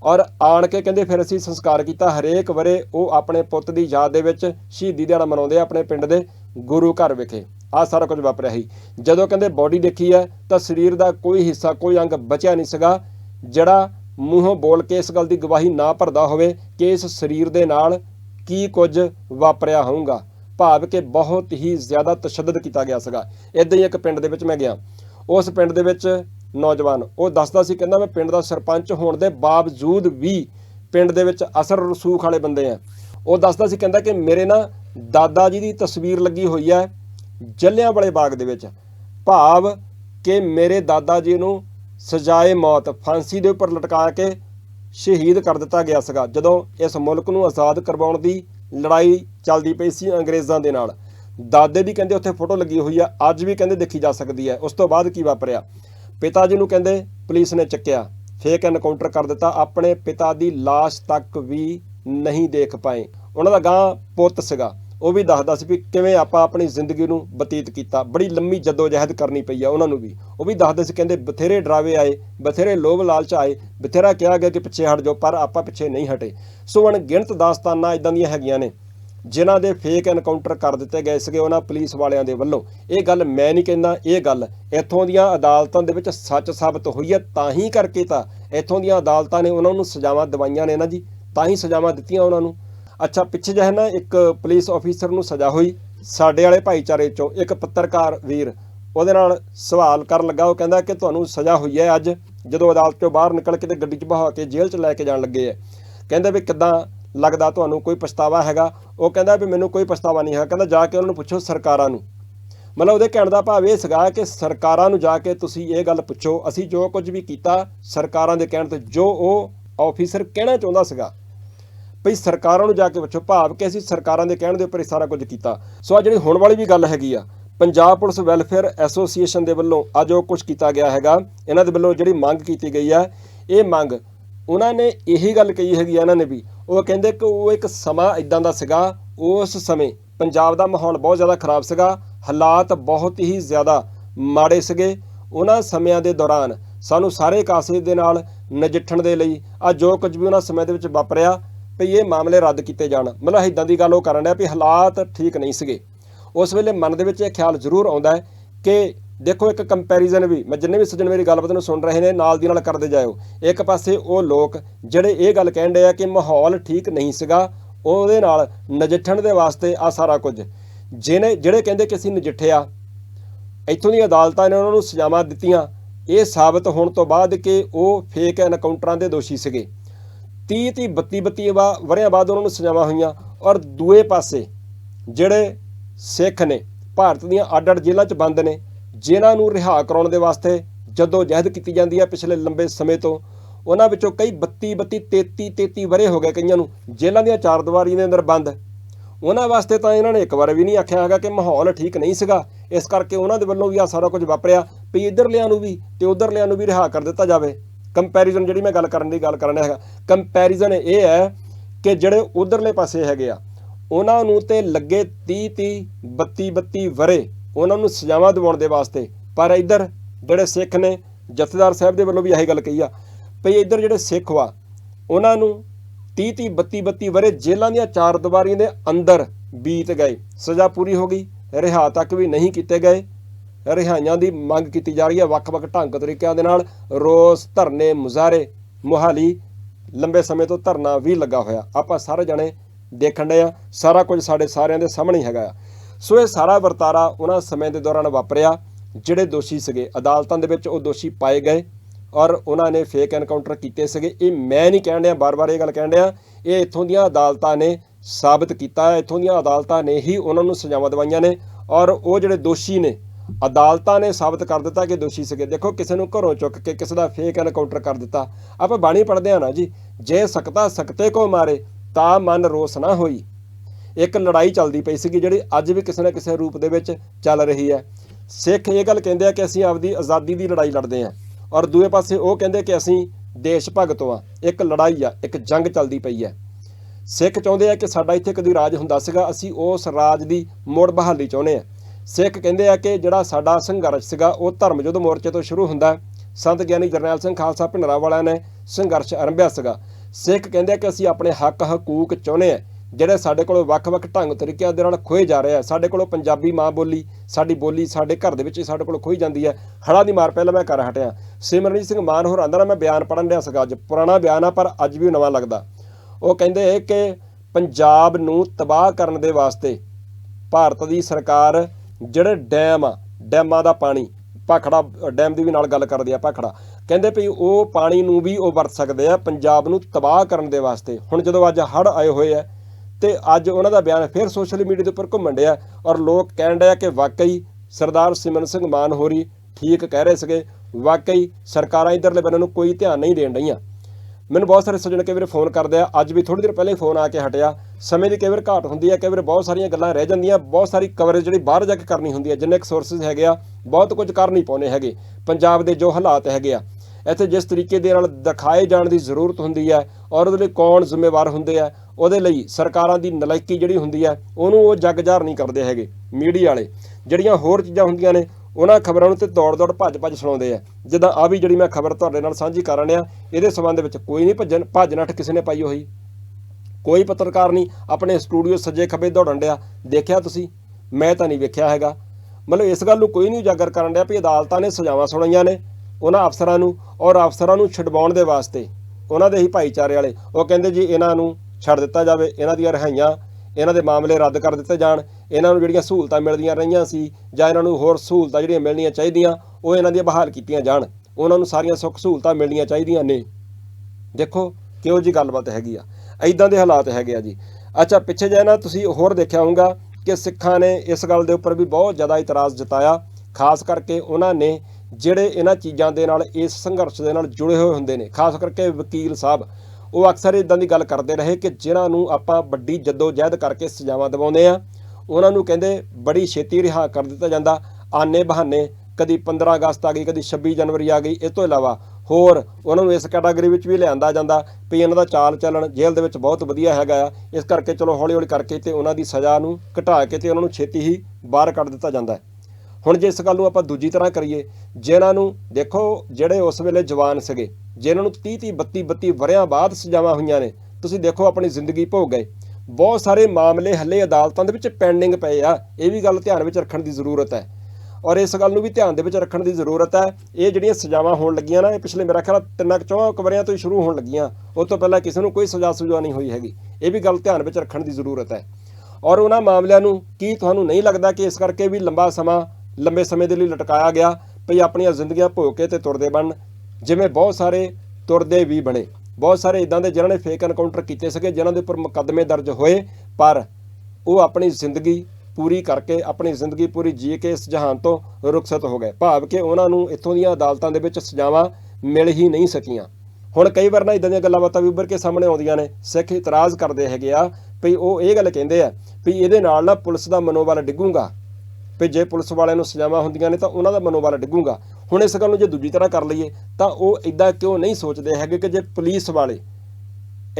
ਔਰ ਆਣ ਕੇ ਕਹਿੰਦੇ ਫਿਰ ਅਸੀਂ ਸੰਸਕਾਰ ਕੀਤਾ। ਹਰੇਕ ਵਰੇ ਉਹ ਆਪਣੇ ਪੁੱਤ ਦੀ ਯਾਦ ਦੇ ਵਿੱਚ ਸ਼ਹੀਦੀ ਦਿਹਾੜਾ ਮਨਾਉਂਦੇ ਆ ਆਪਣੇ ਪਿੰਡ ਦੇ ਗੁਰੂ ਘਰ ਵਿਖੇ। ਆ ਸਾਰਾ ਕੁਝ ਵਾਪਰਿਆ ਸੀ। ਜਦੋਂ ਕਹਿੰਦੇ ਬੋਡੀ ਦੇਖੀ ਹੈ, ਤਾਂ ਸਰੀਰ ਦਾ ਕੋਈ ਹਿੱਸਾ, ਕੋਈ ਅੰਗ ਬਚਿਆ ਨਹੀਂ ਸੀਗਾ। ਜਿਹੜਾ ਮੂੰਹੋਂ ਬੋਲ ਕੇ ਇਸ ਗੱਲ ਦੀ ਗਵਾਹੀ ਨਾ ਭਰਦਾ ਹੋਵੇ ਕਿ ਇਸ ਸਰੀਰ ਦੇ ਨਾਲ ਕੀ ਕੁਝ ਵਾਪਰਿਆ ਹੋਊਗਾ। ਭਾਵ ਕਿ ਬਹੁਤ ਹੀ ਜ਼ਿਆਦਾ ਤਸ਼ੱਦਦ ਕੀਤਾ ਗਿਆ ਸੀਗਾ। ਇਦਾਂ ਹੀ ਇੱਕ ਪਿੰਡ ਦੇ ਵਿੱਚ ਮੈਂ ਗਿਆ। ਉਸ ਪਿੰਡ ਦੇ ਵਿੱਚ ਨੌਜਵਾਨ। ਉਹ ਦੱਸਦਾ ਸੀ, ਕਹਿੰਦਾ ਮੈਂ ਪਿੰਡ ਦਾ ਸਰਪੰਚ ਹੋਣ ਦੇ ਬਾਵਜੂਦ ਵੀ ਪਿੰਡ ਦੇ ਵਿੱਚ ਅਸਰ ਰਸੂਖ ਵਾਲੇ ਬੰਦੇ ਆ। ਉਹ ਦੱਸਦਾ ਸੀ, ਕਹਿੰਦਾ ਕਿ ਮੇਰੇ ਨਾ ਦਾਦਾ ਜੀ ਦੀ ਤਸਵੀਰ ਲੱਗੀ ਹੋਈ ਹੈ ਜੱਲਿਆਂ ਵਾਲੇ ਬਾਗ ਦੇ ਵਿੱਚ। ਭਾਵ ਕਿ ਮੇਰੇ ਦਾਦਾ ਜੀ ਨੂੰ ਸਜ਼ਾਏ ਮੌਤ, ਫਾਂਸੀ ਦੇ ਉੱਪਰ ਲਟਕਾ ਕੇ ਸ਼ਹੀਦ ਕਰ ਦਿੱਤਾ ਗਿਆ ਸੀਗਾ, ਜਦੋਂ ਇਸ ਮੁਲਕ ਨੂੰ ਆਜ਼ਾਦ ਕਰਵਾਉਣ ਦੀ ਲੜਾਈ ਚੱਲਦੀ ਪਈ ਸੀ ਅੰਗਰੇਜ਼ਾਂ ਦੇ ਨਾਲ। ਦਾਦੇ ਦੀ ਕਹਿੰਦੇ ਉੱਥੇ ਫੋਟੋ ਲੱਗੀ ਹੋਈ ਆ, ਅੱਜ ਵੀ ਕਹਿੰਦੇ ਦੇਖੀ ਜਾ ਸਕਦੀ ਹੈ ਉਸ ਤੋਂ ਬਾਅਦ ਕੀ ਵਾਪਰਿਆ? ਪਿਤਾ ਜੀ ਨੂੰ ਕਹਿੰਦੇ, ਪੁਲਿਸ ਨੇ ਚੱਕਿਆ। ਫੇਕ ਐਨਕਾਊਂਟਰ ਕਰ ਦਿੱਤਾ। ਆਪਣੇ ਪਿਤਾ ਦੀ লাশ ਤੱਕ ਵੀ ਨਹੀਂ ਦੇਖ ਪਾਏ। ਉਹਨਾਂ ਦਾ ਗਾਂ ਪੁੱਤ ਸੀਗਾ। ਉਹ ਵੀ ਦੱਸਦਾ ਸੀ ਵੀ ਕਿਵੇਂ ਆਪਾਂ ਆਪਣੀ ਜ਼ਿੰਦਗੀ ਨੂੰ ਬਤੀਤ ਕੀਤਾ। ਬੜੀ ਲੰਮੀ ਜਦੋਜਹਿਦ ਕਰਨੀ ਪਈ ਆ ਉਹਨਾਂ ਨੂੰ ਵੀ। ਉਹ ਵੀ ਦੱਸਦੇ ਸੀ, ਕਹਿੰਦੇ, ਬਥੇਰੇ ਡਰਾਵੇ ਆਏ, ਬਥੇਰੇ ਲੋਭ ਲਾਲਚ ਆਏ। ਬਥੇਰਾ ਕਿਹਾ ਗਿਆ ਕਿ ਪਿੱਛੇ ਹਟ ਜਾਓ, ਪਰ ਆਪਾਂ ਪਿੱਛੇ ਨਹੀਂ ਹਟੇ। ਸੋ ਅਣਗਿਣਤ ਦਾਸਤਾਨਾਂ ਇਦਾਂ ਦੀਆਂ ਹੈਗੀਆਂ ਨੇ। ਜਿਨ੍ਹਾਂ ਦੇ ਫੇਕ ਐਨਕਾਊਂਟਰ ਕਰ ਦਿੱਤੇ ਗਏ ਸੀਗੇ ਉਹਨਾਂ ਪੁਲਿਸ ਵਾਲਿਆਂ ਦੇ ਵੱਲੋਂ। ਇਹ ਗੱਲ ਮੈਂ ਨਹੀਂ ਕਹਿੰਦਾ, ਇਹ ਗੱਲ ਇੱਥੋਂ ਦੀਆਂ ਅਦਾਲਤਾਂ ਦੇ ਵਿੱਚ ਸੱਚ ਸਾਬਤ ਹੋਈ ਹੈ, ਤਾਂ ਹੀ ਕਰਕੇ ਤਾਂ ਇੱਥੋਂ ਦੀਆਂ ਅਦਾਲਤਾਂ ਨੇ ਉਹਨਾਂ ਨੂੰ ਸਜ਼ਾਵਾਂ ਦਵਾਈਆਂ ਨੇ ਨਾ ਜੀ, ਤਾਂ ਹੀ ਸਜ਼ਾਵਾਂ ਦਿੱਤੀਆਂ ਉਹਨਾਂ ਨੂੰ। ਅੱਛਾ, ਪਿੱਛੇ ਜਿਹੇ ਨਾ ਇੱਕ ਪੁਲਿਸ ਅਫੀਸਰ ਨੂੰ ਸਜ਼ਾ ਹੋਈ, ਸਾਡੇ ਵਾਲੇ ਭਾਈਚਾਰੇ ਚੋਂ ਇੱਕ ਪੱਤਰਕਾਰ ਵੀਰ, ਉਹਦੇ ਨਾਲ ਸਵਾਲ ਕਰਨ ਲੱਗਾ, ਉਹ ਕਹਿੰਦਾ ਕਿ ਤੁਹਾਨੂੰ ਸਜ਼ਾ ਹੋਈ ਹੈ ਅੱਜ, ਜਦੋਂ ਅਦਾਲਤ ਤੋਂ ਬਾਹਰ ਨਿਕਲ ਕੇ ਤੇ ਗੱਡੀ 'ਚ ਬਹਾ ਕੇ ਜੇਲ੍ਹ 'ਚ ਲੈ ਕੇ ਜਾਣ ਲੱਗੇ ਆ। ਕਹਿੰਦੇ ਵੀ ਕਿੱਦਾਂ ਲੱਗਦਾ ਤੁਹਾਨੂੰ ਕੋਈ ਪਛਤਾਵਾ ਹੈਗਾ? ਉਹ ਕਹਿੰਦਾ ਵੀ ਮੈਨੂੰ ਕੋਈ ਪਛਤਾਵਾ ਨਹੀਂ ਹੈ ਕਹਿੰਦਾ ਜਾ ਕੇ ਉਹਨਾਂ ਨੂੰ ਪੁੱਛੋ ਸਰਕਾਰਾਂ ਨੂੰ। ਮਤਲਬ ਉਹਦੇ ਕਹਿਣ ਦਾ ਭਾਵ ਇਹ ਸੀਗਾ ਕਿ ਸਰਕਾਰਾਂ ਨੂੰ ਜਾ ਕੇ ਤੁਸੀਂ ਇਹ ਗੱਲ ਪੁੱਛੋ। ਅਸੀਂ ਜੋ ਕੁਝ ਵੀ ਕੀਤਾ, ਸਰਕਾਰਾਂ ਦੇ ਕਹਿਣ ਤੇ ਜੋ ਉਹ ਆਫੀਸਰ ਕਹਿਣਾ ਚਾਹੁੰਦਾ ਸੀਗਾ, ਭਈ ਸਰਕਾਰਾਂ ਨੂੰ ਜਾ ਕੇ ਪੁੱਛੋ। ਭਾਵ ਕਿ ਅਸੀਂ ਸਰਕਾਰਾਂ ਦੇ ਕਹਿਣ ਦੇ ਉੱਪਰ ਹੀ ਸਾਰਾ ਕੁਝ ਕੀਤਾ। ਸੋ ਆ ਜਿਹੜੀ ਹੁਣ ਵਾਲੀ ਵੀ ਗੱਲ ਹੈਗੀ ਆ, ਪੰਜਾਬ ਪੁਲਿਸ ਵੈਲਫੇਅਰ ਐਸੋਸੀਏਸ਼ਨ ਦੇ ਵੱਲੋਂ ਅੱਜ ਉਹ ਕੁਝ ਕੀਤਾ ਗਿਆ ਹੈਗਾ। ਇਹਨਾਂ ਦੇ ਵੱਲੋਂ ਜਿਹੜੀ ਮੰਗ ਕੀਤੀ ਗਈ ਆ, ਇਹ ਮੰਗ ਉਹਨਾਂ ਨੇ ਇਹੀ ਗੱਲ ਕਹੀ ਹੈਗੀ ਆ, ਇਹਨਾਂ ਨੇ ਵੀ ਉਹ ਕਹਿੰਦੇ ਕਿ ਉਹ ਇੱਕ ਸਮਾਂ ਇਦਾਂ ਦਾ ਸੀਗਾ, ਉਸ ਸਮੇਂ ਪੰਜਾਬ ਦਾ ਮਾਹੌਲ ਬਹੁਤ ਜ਼ਿਆਦਾ ਖਰਾਬ ਸੀਗਾ, ਹਾਲਾਤ ਬਹੁਤ ਹੀ ਜ਼ਿਆਦਾ ਮਾੜੇ ਸੀਗੇ। ਉਹਨਾਂ ਸਮਿਆਂ ਦੇ ਦੌਰਾਨ ਸਾਨੂੰ ਸਾਰੇ ਕਾਸੇ ਦੇ ਨਾਲ ਨਜਿੱਠਣ ਦੇ ਲਈ ਆ ਜੋ ਕੁਝ ਵੀ ਉਹਨਾਂ ਸਮੇਂ ਦੇ ਵਿੱਚ ਵਾਪਰਿਆ ਵੀ ਇਹ ਮਾਮਲੇ ਰੱਦ ਕੀਤੇ ਜਾਣ। ਮਤਲਬ ਇਦਾਂ ਦੀ ਗੱਲ ਉਹ ਕਰਨ ਡਿਆ ਵੀ ਹਾਲਾਤ ਠੀਕ ਨਹੀਂ ਸੀਗੇ। ਉਸ ਵੇਲੇ ਮਨ ਦੇ ਵਿੱਚ ਇਹ ਖਿਆਲ ਜ਼ਰੂਰ ਆਉਂਦਾ ਹੈ ਕਿ ਦੇਖੋ ਇੱਕ ਕੰਪੈਰੀਜ਼ਨ ਵੀ, ਮੈਂ ਜਿੰਨੇ ਵੀ ਸੱਜਣ ਮੇਰੀ ਗੱਲਬਾਤ ਨੂੰ ਸੁਣ ਰਹੇ ਨੇ, ਨਾਲ ਦੀ ਨਾਲ ਕਰਦੇ ਜਾਇਓ। ਇੱਕ ਪਾਸੇ ਉਹ ਲੋਕ ਜਿਹੜੇ ਇਹ ਗੱਲ ਕਹਿਣ ਡਏ ਆ ਕਿ ਮਾਹੌਲ ਠੀਕ ਨਹੀਂ ਸੀਗਾ, ਉਹਦੇ ਨਾਲ ਨਜਿੱਠਣ ਦੇ ਵਾਸਤੇ ਆ ਸਾਰਾ ਕੁਝ। ਜਿਹਨੇ, ਜਿਹੜੇ ਕਹਿੰਦੇ ਕਿ ਅਸੀਂ ਨਜਿੱਠਿਆ ਇੱਥੋਂ ਦੀਆਂ ਅਦਾਲਤਾਂ ਨੇ ਉਹਨਾਂ ਨੂੰ ਸਜ਼ਾਵਾਂ ਦਿੱਤੀਆਂ। ਇਹ ਸਾਬਤ ਹੋਣ ਤੋਂ ਬਾਅਦ ਕਿ ਉਹ ਫੇਕ ਐਨਕਾਊਂਟਰਾਂ ਦੇ ਦੋਸ਼ੀ ਸੀਗੇ। 30 30 32 32 ਵਾ- ਵਰ੍ਹਿਆਂ ਬਾਅਦ ਉਹਨਾਂ ਨੂੰ ਸਜ਼ਾਵਾਂ ਹੋਈਆਂ। ਔਰ ਦੂਏ ਪਾਸੇ ਜਿਹੜੇ ਸਿੱਖ ਨੇ, ਭਾਰਤ ਦੀਆਂ ਅੱਡ-ਅੱਡ ਜੇਲ੍ਹਾਂ 'ਚ ਬੰਦ ਨੇ। ਜਿਨ੍ਹਾਂ ਨੂੰ ਰਿਹਾ ਕਰਾਉਣ ਦੇ ਵਾਸਤੇ ਜਦੋਂ ਜਹਿਦ ਕੀਤੀ ਜਾਂਦੀ ਹੈ ਪਿਛਲੇ ਲੰਬੇ ਸਮੇਂ ਤੋਂ, ਉਹਨਾਂ ਵਿੱਚੋਂ ਕਈ 32 32 33 33 ਵਰ੍ਹੇ ਹੋ ਗਏ ਕਈਆਂ ਨੂੰ ਜੇਲ੍ਹਾਂ ਦੀਆਂ ਚਾਰ ਦੀਵਾਰੀਆਂ ਦੇ ਅੰਦਰ ਬੰਦ। ਉਹਨਾਂ ਵਾਸਤੇ ਤਾਂ ਇਹਨਾਂ ਨੇ ਇੱਕ ਵਾਰ ਵੀ ਨਹੀਂ ਆਖਿਆ ਹੈਗਾ ਕਿ ਮਾਹੌਲ ਠੀਕ ਨਹੀਂ ਸੀਗਾ। ਇਸ ਕਰਕੇ ਉਹਨਾਂ ਦੇ ਵੱਲੋਂ ਵੀ ਆ ਸਾਰਾ ਕੁਝ ਵਾਪਰਿਆ ਵੀ ਇੱਧਰਲਿਆਂ ਨੂੰ ਵੀ ਤੇ ਉੱਧਰਲਿਆਂ ਨੂੰ ਵੀ ਰਿਹਾ ਕਰ ਦਿੱਤਾ ਜਾਵੇ। ਕੰਪੈਰੀਜ਼ਨ ਜਿਹੜੀ ਮੈਂ ਗੱਲ ਕਰਨ ਦੀ ਗੱਲ ਕਰਨ ਡਿਆ ਹੈਗਾ, ਕੰਪੈਰੀਜ਼ਨ ਇਹ ਹੈ ਕਿ ਜਿਹੜੇ ਉਧਰਲੇ ਪਾਸੇ ਹੈਗੇ ਆ, ਉਹਨਾਂ ਨੂੰ ਤੇ ਲੱਗੇ 30 30 32 32 ਵਰੇ ਉਹਨਾਂ ਨੂੰ ਸਜ਼ਾਵਾਂ ਦਿਵਾਉਣ ਦੇ ਵਾਸਤੇ। ਪਰ ਇੱਧਰ ਜਿਹੜੇ ਸਿੱਖ ਨੇ, ਜਥੇਦਾਰ ਸਾਹਿਬ ਦੇ ਵੱਲੋਂ ਵੀ ਇਹ ਗੱਲ ਕਹੀ ਆ ਭਈ ਇੱਧਰ ਜਿਹੜੇ ਸਿੱਖ ਵਾ, ਉਹਨਾਂ ਨੂੰ 30 30 32 32 ਵਰੇ ਜੇਲ੍ਹਾਂ ਦੀਆਂ ਚਾਰ ਦੀਵਾਰੀਆਂ ਦੇ ਅੰਦਰ ਬੀਤ ਗਏ। ਸਜ਼ਾ ਪੂਰੀ ਹੋ ਗਈ, ਰਿਹਾ ਤੱਕ ਵੀ ਨਹੀਂ ਕੀਤੇ ਗਏ। ਰਿਹਾਈਆਂ ਦੀ ਮੰਗ ਕੀਤੀ ਜਾ ਰਹੀ ਹੈ ਵੱਖ-ਵੱਖ ਢੰਗ ਤਰੀਕਿਆਂ ਦੇ ਨਾਲ। ਰੋਸ, ਧਰਨੇ, ਮੁਜ਼ਾਹਰੇ, ਮੁਹਾਲੀ, ਲੰਬੇ ਸਮੇਂ ਤੋਂ ਧਰਨਾ ਵੀ ਲੱਗਾ ਹੋਇਆ। ਆਪਾਂ ਸਾਰੇ ਜਣੇ ਦੇਖਣ ਡਏ ਆ, ਸਾਰਾ ਕੁਝ ਸਾਡੇ ਸਾਰਿਆਂ ਦੇ ਸਾਹਮਣੇ ਹੈਗਾ ਆ। ਸੋ ਇਹ ਸਾਰਾ ਵਰਤਾਰਾ ਉਹਨਾਂ ਸਮੇਂ ਦੇ ਦੌਰਾਨ ਵਾਪਰਿਆ, ਜਿਹੜੇ ਦੋਸ਼ੀ ਸੀਗੇ। ਅਦਾਲਤਾਂ ਦੇ ਵਿੱਚ ਉਹ ਦੋਸ਼ੀ ਪਾਏ ਗਏ ਔਰ ਉਹਨਾਂ ਨੇ ਫੇਕ ਐਨਕਾਊਂਟਰ ਕੀਤੇ ਸੀਗੇ। ਇਹ ਮੈਂ ਨਹੀਂ ਕਹਿਣ ਡਿਆ, ਬਾਰ-ਬਾਰ ਇਹ ਗੱਲ ਕਹਿਣ ਡਿਆ, ਇਹ ਇੱਥੋਂ ਦੀਆਂ ਅਦਾਲਤਾਂ ਨੇ ਸਾਬਤ ਕੀਤਾ ਇੱਥੋਂ ਦੀਆਂ ਅਦਾਲਤਾਂ ਨੇ ਹੀ ਉਹਨਾਂ ਨੂੰ ਸਜ਼ਾਵਾਂ ਦਵਾਈਆਂ ਨੇ ਔਰ ਉਹ ਜਿਹੜੇ ਦੋਸ਼ੀ ਨੇ, ਅਦਾਲਤਾਂ ਨੇ ਸਾਬਤ ਕਰ ਦਿੱਤਾ ਕਿ ਦੋਸ਼ੀ ਸੀਗੇ। ਦੇਖੋ, ਕਿਸੇ ਨੂੰ ਘਰੋਂ ਚੁੱਕ ਕੇ ਕਿਸੇ ਦਾ ਫੇਕ ਐਨਕਾਊਂਟਰ ਕਰ ਦਿੱਤਾ। ਆਪਾਂ ਬਾਣੀ ਪੜ੍ਹਦੇ ਆ ਨਾ ਜੀ, ਜੇ ਸਕਤਾ ਸਕਤੇ ਕੋ ਮਾਰੇ, ਤਾਂ ਮਨ ਰੋਸ ਨਾ ਹੋਈ। ਇੱਕ ਲੜਾਈ ਚੱਲਦੀ ਪਈ ਸੀਗੀ ਜਿਹੜੀ ਅੱਜ ਵੀ ਕਿਸੇ ਨਾ ਕਿਸੇ ਰੂਪ ਦੇ ਵਿੱਚ ਚੱਲ ਰਹੀ ਹੈ। ਸਿੱਖ ਇਹ ਗੱਲ ਕਹਿੰਦੇ ਆ ਕਿ ਅਸੀਂ ਆਪਦੀ ਆਜ਼ਾਦੀ ਦੀ ਲੜਾਈ ਲੜਦੇ ਆ ਔਰ ਦੂਏ ਪਾਸੇ ਉਹ ਕਹਿੰਦੇ ਕਿ ਅਸੀਂ ਦੇਸ਼ ਭਗਤ ਆ ਇੱਕ ਲੜਾਈ ਆ, ਇੱਕ ਜੰਗ ਚੱਲਦੀ ਪਈ ਹੈ। ਸਿੱਖ ਚਾਹੁੰਦੇ ਆ ਕਿ ਸਾਡਾ ਇੱਥੇ ਕਦੀ ਰਾਜ ਹੁੰਦਾ ਸੀਗਾ, ਅਸੀਂ ਉਸ ਰਾਜ ਦੀ ਮੁੜ ਬਹਾਲੀ ਚਾਹੁੰਦੇ ਆ ਸਿੱਖ ਕਹਿੰਦੇ ਆ ਕਿ ਜਿਹੜਾ ਸਾਡਾ ਸੰਘਰਸ਼ ਸੀਗਾ, ਉਹ ਧਰਮ ਯੁੱਧ ਮੋਰਚੇ ਤੋਂ ਸ਼ੁਰੂ ਹੁੰਦਾ। ਸੰਤ ਗਿਆਨੀ ਜਰਨੈਲ ਸਿੰਘ ਖਾਲਸਾ ਭਿੰਡਰਾ ਵਾਲਿਆਂ ਨੇ ਸੰਘਰਸ਼ ਆਰੰਭਿਆ ਸੀਗਾ। ਸਿੱਖ ਕਹਿੰਦੇ ਆ ਕਿ ਅਸੀਂ ਆਪਣੇ ਹੱਕ ਹਕੂਕ ਚਾਹੁੰਦੇ ਆ ਜਿਹੜੇ ਸਾਡੇ ਕੋਲ ਵੱਖ-ਵੱਖ ਢੰਗ ਤਰੀਕਿਆਂ ਦੇ ਨਾਲ ਖੋਏ ਜਾ ਰਹੇ ਆ, ਸਾਡੇ ਕੋਲੋਂ ਪੰਜਾਬੀ ਮਾਂ ਬੋਲੀ, ਸਾਡੀ ਬੋਲੀ ਸਾਡੇ ਘਰ ਦੇ ਵਿੱਚ ਸਾਡੇ ਕੋਲ ਖੋਈ ਜਾਂਦੀ ਹੈ ਹੜ੍ਹਾਂ ਦੀ ਮਾਰ ਪਹਿਲਾਂ ਮੈਂ ਕਰ ਹਟਿਆ। ਸਿਮਰਨਜੀਤ ਸਿੰਘ ਮਾਨ ਹੋਰ ਦਾ ਨਾ ਮੈਂ ਬਿਆਨ ਪੜਨ ਰਿਹਾ ਸੀਗਾ ਅੱਜ। ਪੁਰਾਣਾ ਬਿਆਨ ਆ, ਪਰ ਅੱਜ ਵੀ ਨਵਾਂ ਲੱਗਦਾ। ਉਹ ਕਹਿੰਦੇ ਕਿ ਪੰਜਾਬ ਨੂੰ ਤਬਾਹ ਕਰਨ ਦੇ ਵਾਸਤੇ ਭਾਰਤ ਦੀ ਸਰਕਾਰ ਜਿਹੜੇ ਡੈਮ ਆ, ਡੈਮਾਂ ਦਾ ਪਾਣੀ, ਭਾਖੜਾ, ਡੈਮ ਦੀ ਵੀ ਨਾਲ ਗੱਲ ਕਰਦੇ ਆ ਭਾਖੜਾ। ਕਹਿੰਦੇ ਵੀ ਉਹ ਪਾਣੀ ਨੂੰ ਵੀ ਉਹ ਵਰਤ ਸਕਦੇ ਆ, ਪੰਜਾਬ ਨੂੰ ਤਬਾਹ ਕਰਨ ਦੇ ਵਾਸਤੇ। ਹੁਣ ਜਦੋਂ ਅੱਜ ਹੜ੍ਹ ਆਏ ਹੋਏ ਆ ਤੇ ਅੱਜ ਉਹਨਾਂ ਦਾ ਬਿਆਨ ਫਿਰ ਸੋਸ਼ਲ ਮੀਡੀਆ ਦੇ ਉੱਪਰ ਘੁੰਮਣ ਡਿਆ ਔਰ ਲੋਕ ਕਹਿਣ ਡਿਆ ਕਿ ਵਾਕਈ ਸਰਦਾਰ ਸਿਮਰਨ ਸਿੰਘ ਮਾਨ ਹੋਰੀ ਠੀਕ ਕਹਿ ਰਹੇ ਸੀਗੇ, ਵਾਕਈ ਸਰਕਾਰਾਂ ਇਧਰਲੇ ਬੰਨੇ ਨੂੰ ਕੋਈ ਧਿਆਨ ਨਹੀਂ ਦੇਣ ਡਈਆਂ। ਮੈਨੂੰ ਬਹੁਤ ਸਾਰੇ ਸੱਜਣ ਕਈ ਵਾਰ ਫੋਨ ਕਰਦੇ ਆ, ਅੱਜ ਵੀ ਥੋੜੀ ਦੇਰ ਪਹਿਲੇ ਫੋਨ ਆ ਕੇ ਹਟਿਆ। ਸਮੇਂ ਦੀ ਕਈ ਵਾਰ ਘਾਟ ਹੁੰਦੀ ਹੈ ਕਈ ਵਾਰ ਬਹੁਤ ਸਾਰੀਆਂ ਗੱਲਾਂ ਰਹਿ ਜਾਂਦੀਆਂ, ਬਹੁਤ ਸਾਰੀ ਕਵਰੇਜ ਜਿਹੜੀ ਬਾਹਰ ਜਾ ਕੇ ਕਰਨੀ ਹੁੰਦੀ ਹੈ ਜਿੰਨੇ ਕੁ ਸੋਰਸਸ ਹੈਗੇ ਆ, ਬਹੁਤ ਕੁਝ ਕਰ ਨਹੀਂ ਪਾਉਣੇ ਹੈਗੇ। ਪੰਜਾਬ ਦੇ ਜੋ ਹਾਲਾਤ ਹੈਗੇ ਆ, ਇੱਥੇ ਜਿਸ ਤਰੀਕੇ ਦੇ ਨਾਲ ਦਿਖਾਏ ਜਾਣ ਦੀ ਜ਼ਰੂਰਤ ਹੁੰਦੀ ਹੈ ਔਰ ਉਹਦੇ ਲਈ ਕੌਣ ਜ਼ਿੰਮੇਵਾਰ ਹੁੰਦੇ ਆ ਉਹਦੇ ਲਈ ਸਰਕਾਰਾਂ ਦੀ ਨਲਾਇਕੀ ਜਿਹੜੀ ਹੁੰਦੀ ਹੈ, ਉਹਨੂੰ ਉਹ ਜੱਗ ਜ਼ਾਹਰ ਨਹੀਂ ਕਰਦੇ ਹੈਗੇ ਮੀਡੀਆ ਵਾਲੇ। ਜਿਹੜੀਆਂ ਹੋਰ ਚੀਜ਼ਾਂ ਹੁੰਦੀਆਂ ਨੇ, ਉਹਨਾਂ ਖਬਰਾਂ ਨੂੰ ਤੇ ਦੌੜ ਦੌੜ ਭੱਜ ਭੱਜ ਸੁਣਾਉਂਦੇ ਆ। ਜਿੱਦਾਂ ਆ ਵੀ ਜਿਹੜੀ ਮੈਂ ਖਬਰ ਤੁਹਾਡੇ ਨਾਲ ਸਾਂਝੀ ਕਰ ਰਿਹਾ, ਇਹਦੇ ਸੰਬੰਧ ਵਿੱਚ ਕੋਈ ਨਹੀਂ ਭੱਜਣ ਭੱਜ ਨੱਠ ਕਿਸੇ ਨੇ ਪਾਈ ਹੋਈ। ਕੋਈ ਪੱਤਰਕਾਰ ਨਹੀਂ, ਆਪਣੇ ਸਟੂਡੀਓ ਸੱਜੇ ਖੱਬੇ ਦੌੜਨ ਡਿਆ। ਦੇਖਿਆ ਤੁਸੀਂ? ਮੈਂ ਤਾਂ ਨਹੀਂ ਵੇਖਿਆ ਹੈਗਾ। ਮਤਲਬ ਇਸ ਗੱਲ ਨੂੰ ਕੋਈ ਨਹੀਂ ਉਜਾਗਰ ਕਰਨ ਡਿਆ ਵੀ ਅਦਾਲਤਾਂ ਨੇ ਸਜ਼ਾਵਾਂ ਸੁਣਾਈਆਂ ਨੇ ਉਹਨਾਂ ਅਫਸਰਾਂ ਨੂੰ, ਔਰ ਅਫਸਰਾਂ ਨੂੰ ਛਡਵਾਉਣ ਦੇ ਵਾਸਤੇ। ਉਹਨਾਂ ਦੇ ਹੀ ਭਾਈਚਾਰੇ ਵਾਲੇ। ਉਹ ਕਹਿੰਦੇ ਜੀ, ਇਹਨਾਂ ਨੂੰ ਛੱਡ ਦਿੱਤਾ ਜਾਵੇ, ਇਹਨਾਂ ਦੀਆਂ ਰਿਹਾਈਆਂ, ਇਹਨਾਂ ਦੇ ਮਾਮਲੇ ਰੱਦ ਕਰ ਦਿੱਤੇ ਜਾਣ, ਇਹਨਾਂ ਨੂੰ ਜਿਹੜੀਆਂ ਸਹੂਲਤਾਂ ਮਿਲਦੀਆਂ ਰਹੀਆਂ ਸੀ ਜਾਂ ਇਹਨਾਂ ਨੂੰ ਹੋਰ ਸਹੂਲਤਾਂ ਜਿਹੜੀਆਂ ਮਿਲਣੀਆਂ ਚਾਹੀਦੀਆਂ, ਉਹ ਇਹਨਾਂ ਦੀਆਂ ਬਹਾਲ ਕੀਤੀਆਂ ਜਾਣ। ਉਹਨਾਂ ਨੂੰ ਸਾਰੀਆਂ ਸੁੱਖ ਸਹੂਲਤਾਂ ਮਿਲਣੀਆਂ ਚਾਹੀਦੀਆਂ ਨੇ। ਦੇਖੋ, ਕਿਹੋ ਜੀ ਗੱਲਬਾਤ ਹੈਗੀ ਆ। ਐਦਾਂ ਦੇ ਹਾਲਾਤ ਹੈਗੇ ਆ ਜੀ। ਅੱਛਾ, ਪਿੱਛੇ ਜੇ ਨਾ ਤੁਸੀਂ ਹੋਰ ਦੇਖਿਆ ਹੋਊਗਾ ਕਿ ਸਿੱਖਾਂ ਨੇ ਇਸ ਗੱਲ ਦੇ ਉੱਪਰ ਵੀ ਬਹੁਤ ਜ਼ਿਆਦਾ ਇਤਰਾਜ਼ ਜਤਾਇਆ, ਖਾਸ ਕਰਕੇ ਉਹਨਾਂ ਨੇ ਜਿਹੜੇ ਇਹਨਾਂ ਚੀਜ਼ਾਂ ਦੇ ਨਾਲ, ਇਸ ਸੰਘਰਸ਼ ਦੇ ਨਾਲ ਜੁੜੇ ਹੋਏ ਹੁੰਦੇ ਨੇ, ਖਾਸ ਕਰਕੇ ਵਕੀਲ ਸਾਹਿਬ। ਉਹ ਅਕਸਰ ਇਦਾਂ ਦੀ ਗੱਲ ਕਰਦੇ ਰਹੇ ਕਿ ਜਿਨ੍ਹਾਂ ਨੂੰ ਆਪਾਂ ਵੱਡੀ ਜਹਿਦ ਕਰਕੇ ਸਜ਼ਾਵਾਂ ਦਿਵਾਉਂਦੇ ਆ ਉਹਨਾਂ ਨੂੰ ਕਹਿੰਦੇ ਬੜੀ ਛੇਤੀ ਰਿਹਾ ਕਰ ਦਿੱਤਾ ਜਾਂਦਾ। ਆਨੇ ਬਹਾਨੇ, ਕਦੀ 15 ਅਗਸਤ ਆ ਗਈ, ਕਦੀ 26 ਜਨਵਰੀ ਆ ਗਈ ਇਸ ਤੋਂ ਇਲਾਵਾ ਹੋਰ ਉਹਨਾਂ ਨੂੰ ਇਸ ਕੈਟਾਗਰੀ ਵਿੱਚ ਵੀ ਲਿਆਂਦਾ ਜਾਂਦਾ ਵੀ ਇਹਨਾਂ ਦਾ ਚਾਲ ਚੱਲਣ ਜੇਲ੍ਹ ਦੇ ਵਿੱਚ ਬਹੁਤ ਵਧੀਆ ਹੈਗਾ ਆ। ਇਸ ਕਰਕੇ ਚਲੋ ਹੌਲੀ ਹੌਲੀ ਕਰਕੇ ਤੇ ਉਹਨਾਂ ਦੀ ਸਜ਼ਾ ਨੂੰ ਘਟਾ ਕੇ ਤੇ ਉਹਨਾਂ ਨੂੰ ਛੇਤੀ ਹੀ ਬਾਹਰ ਕੱਢ ਦਿੱਤਾ ਜਾਂਦਾ ਹੈ। ਹੁਣ ਜੇ ਇਸ ਗੱਲ ਨੂੰ ਆਪਾਂ ਦੂਜੀ ਤਰ੍ਹਾਂ ਕਰੀਏ ਜਿਹਨਾਂ ਨੂੰ ਦੇਖੋ ਜਿਹੜੇ ਉਸ ਵੇਲੇ ਜਵਾਨ ਸੀਗੇ ਜਿਨ੍ਹਾਂ ਨੂੰ 30 30 32 32 ਵਰਿਆਂ ਬਾਅਦ ਸਜ਼ਾਵਾਂ ਹੋਈਆਂ ਨੇ। ਤੁਸੀਂ ਦੇਖੋ, ਆਪਣੀ ਜ਼ਿੰਦਗੀ ਭੋਗ ਗਏ। ਬਹੁਤ ਸਾਰੇ ਮਾਮਲੇ ਹੱਲੇ ਅਦਾਲਤਾਂ ਦੇ ਵਿੱਚ ਪੈਂਡਿੰਗ ਪਏ ਆ। ਇਹ ਵੀ ਗੱਲ ਧਿਆਨ ਵਿੱਚ ਰੱਖਣ ਦੀ ਜ਼ਰੂਰਤ ਹੈ। ਔਰ ਇਸ ਗੱਲ ਨੂੰ ਵੀ ਧਿਆਨ ਦੇ ਵਿੱਚ ਰੱਖਣ ਦੀ ਜ਼ਰੂਰਤ ਹੈ। ਇਹ ਜਿਹੜੀਆਂ ਸਜ਼ਾਵਾਂ ਹੋਣ ਲੱਗੀਆਂ ਨਾ, ਇਹ ਪਿਛਲੇ ਮੇਰਾ ਖਿਆਲ ਤਿੰਨਾਂ ਕੁ ਚੌਹਾਂ ਕੁ ਵਰਿਆਂ ਤੋਂ ਹੀ ਸ਼ੁਰੂ ਹੋਣ ਲੱਗੀਆਂ। ਉਸ ਤੋਂ ਪਹਿਲਾਂ ਕਿਸੇ ਨੂੰ ਕੋਈ ਸਜ਼ਾ ਸੁਝਾ ਨਹੀਂ ਹੋਈ ਹੈਗੀ। ਇਹ ਵੀ ਗੱਲ ਧਿਆਨ ਵਿੱਚ ਰੱਖਣ ਦੀ ਜ਼ਰੂਰਤ ਹੈ। ਔਰ ਉਹਨਾਂ ਮਾਮਲਿਆਂ ਨੂੰ ਕੀ ਤੁਹਾਨੂੰ ਨਹੀਂ ਲੱਗਦਾ ਕਿ ਇਸ ਕਰਕੇ ਵੀ ਲੰਬਾ ਸਮਾਂ, ਲੰਬੇ ਸਮੇਂ ਦੇ ਲਈ ਲਟਕਾਇਆ ਗਿਆ, ਭਈ ਆਪਣੀਆਂ ਜ਼ਿੰਦਗੀਆਂ ਭੋਗ ਕੇ ਤੇ ਤੁਰਦੇ ਬਣ ਜਿਵੇਂ ਬਹੁਤ ਸਾਰੇ ਤੁਰਦੇ ਵੀ ਬਣੇ, ਬਹੁਤ ਸਾਰੇ ਇਦਾਂ ਦੇ ਜਿਨ੍ਹਾਂ ਨੇ ਫੇਕ ਐਨਕਾਊਂਟਰ ਕੀਤੇ ਸੀਗੇ, ਜਿਨ੍ਹਾਂ ਦੇ ਉੱਪਰ ਮੁਕੱਦਮੇ ਦਰਜ ਹੋਏ, ਪਰ ਉਹ ਆਪਣੀ ਜ਼ਿੰਦਗੀ ਪੂਰੀ ਕਰਕੇ, ਆਪਣੀ ਜ਼ਿੰਦਗੀ ਪੂਰੀ ਜੀ ਕੇ ਇਸ ਜਹਾਨ ਤੋਂ ਰੁਖਸਤ ਹੋ ਗਏ, ਭਾਵ ਕਿ ਉਹਨਾਂ ਨੂੰ ਇੱਥੋਂ ਦੀਆਂ ਅਦਾਲਤਾਂ ਦੇ ਵਿੱਚ ਸਜ਼ਾਵਾਂ ਮਿਲ ਹੀ ਨਹੀਂ ਸਕੀਆਂ। ਹੁਣ ਕਈ ਵਾਰ ਨਾ ਇਦਾਂ ਦੀਆਂ ਗੱਲਾਂ ਬਾਤਾਂ ਵੀ ਉੱਭਰ ਕੇ ਸਾਹਮਣੇ ਆਉਂਦੀਆਂ ਨੇ, ਸਿੱਖ ਇਤਰਾਜ਼ ਕਰਦੇ ਹੈਗੇ ਆ, ਵੀ ਉਹ ਇਹ ਗੱਲ ਕਹਿੰਦੇ ਆ ਵੀ ਇਹਦੇ ਨਾਲ ਨਾ ਪੁਲਿਸ ਦਾ ਮਨੋਬਲ ਡਿੱਗੂਗਾ। ਵੀ ਜੇ ਪੁਲਿਸ ਵਾਲਿਆਂ ਨੂੰ ਸਜ਼ਾਵਾਂ ਹੁੰਦੀਆਂ ਨੇ ਤਾਂ ਉਹਨਾਂ ਦਾ ਮਨੋਬਲ ਡਿੱਗੂਗਾ। ਹੁਣ ਇਸ ਗੱਲ ਨੂੰ ਜੇ ਦੂਜੀ ਤਰ੍ਹਾਂ ਕਰ ਲਈਏ, ਤਾਂ ਉਹ ਇਦਾਂ ਕਿਉਂ ਨਹੀਂ ਸੋਚਦੇ ਹੈਗੇ ਕਿ ਜੇ ਪੁਲਿਸ ਵਾਲੇ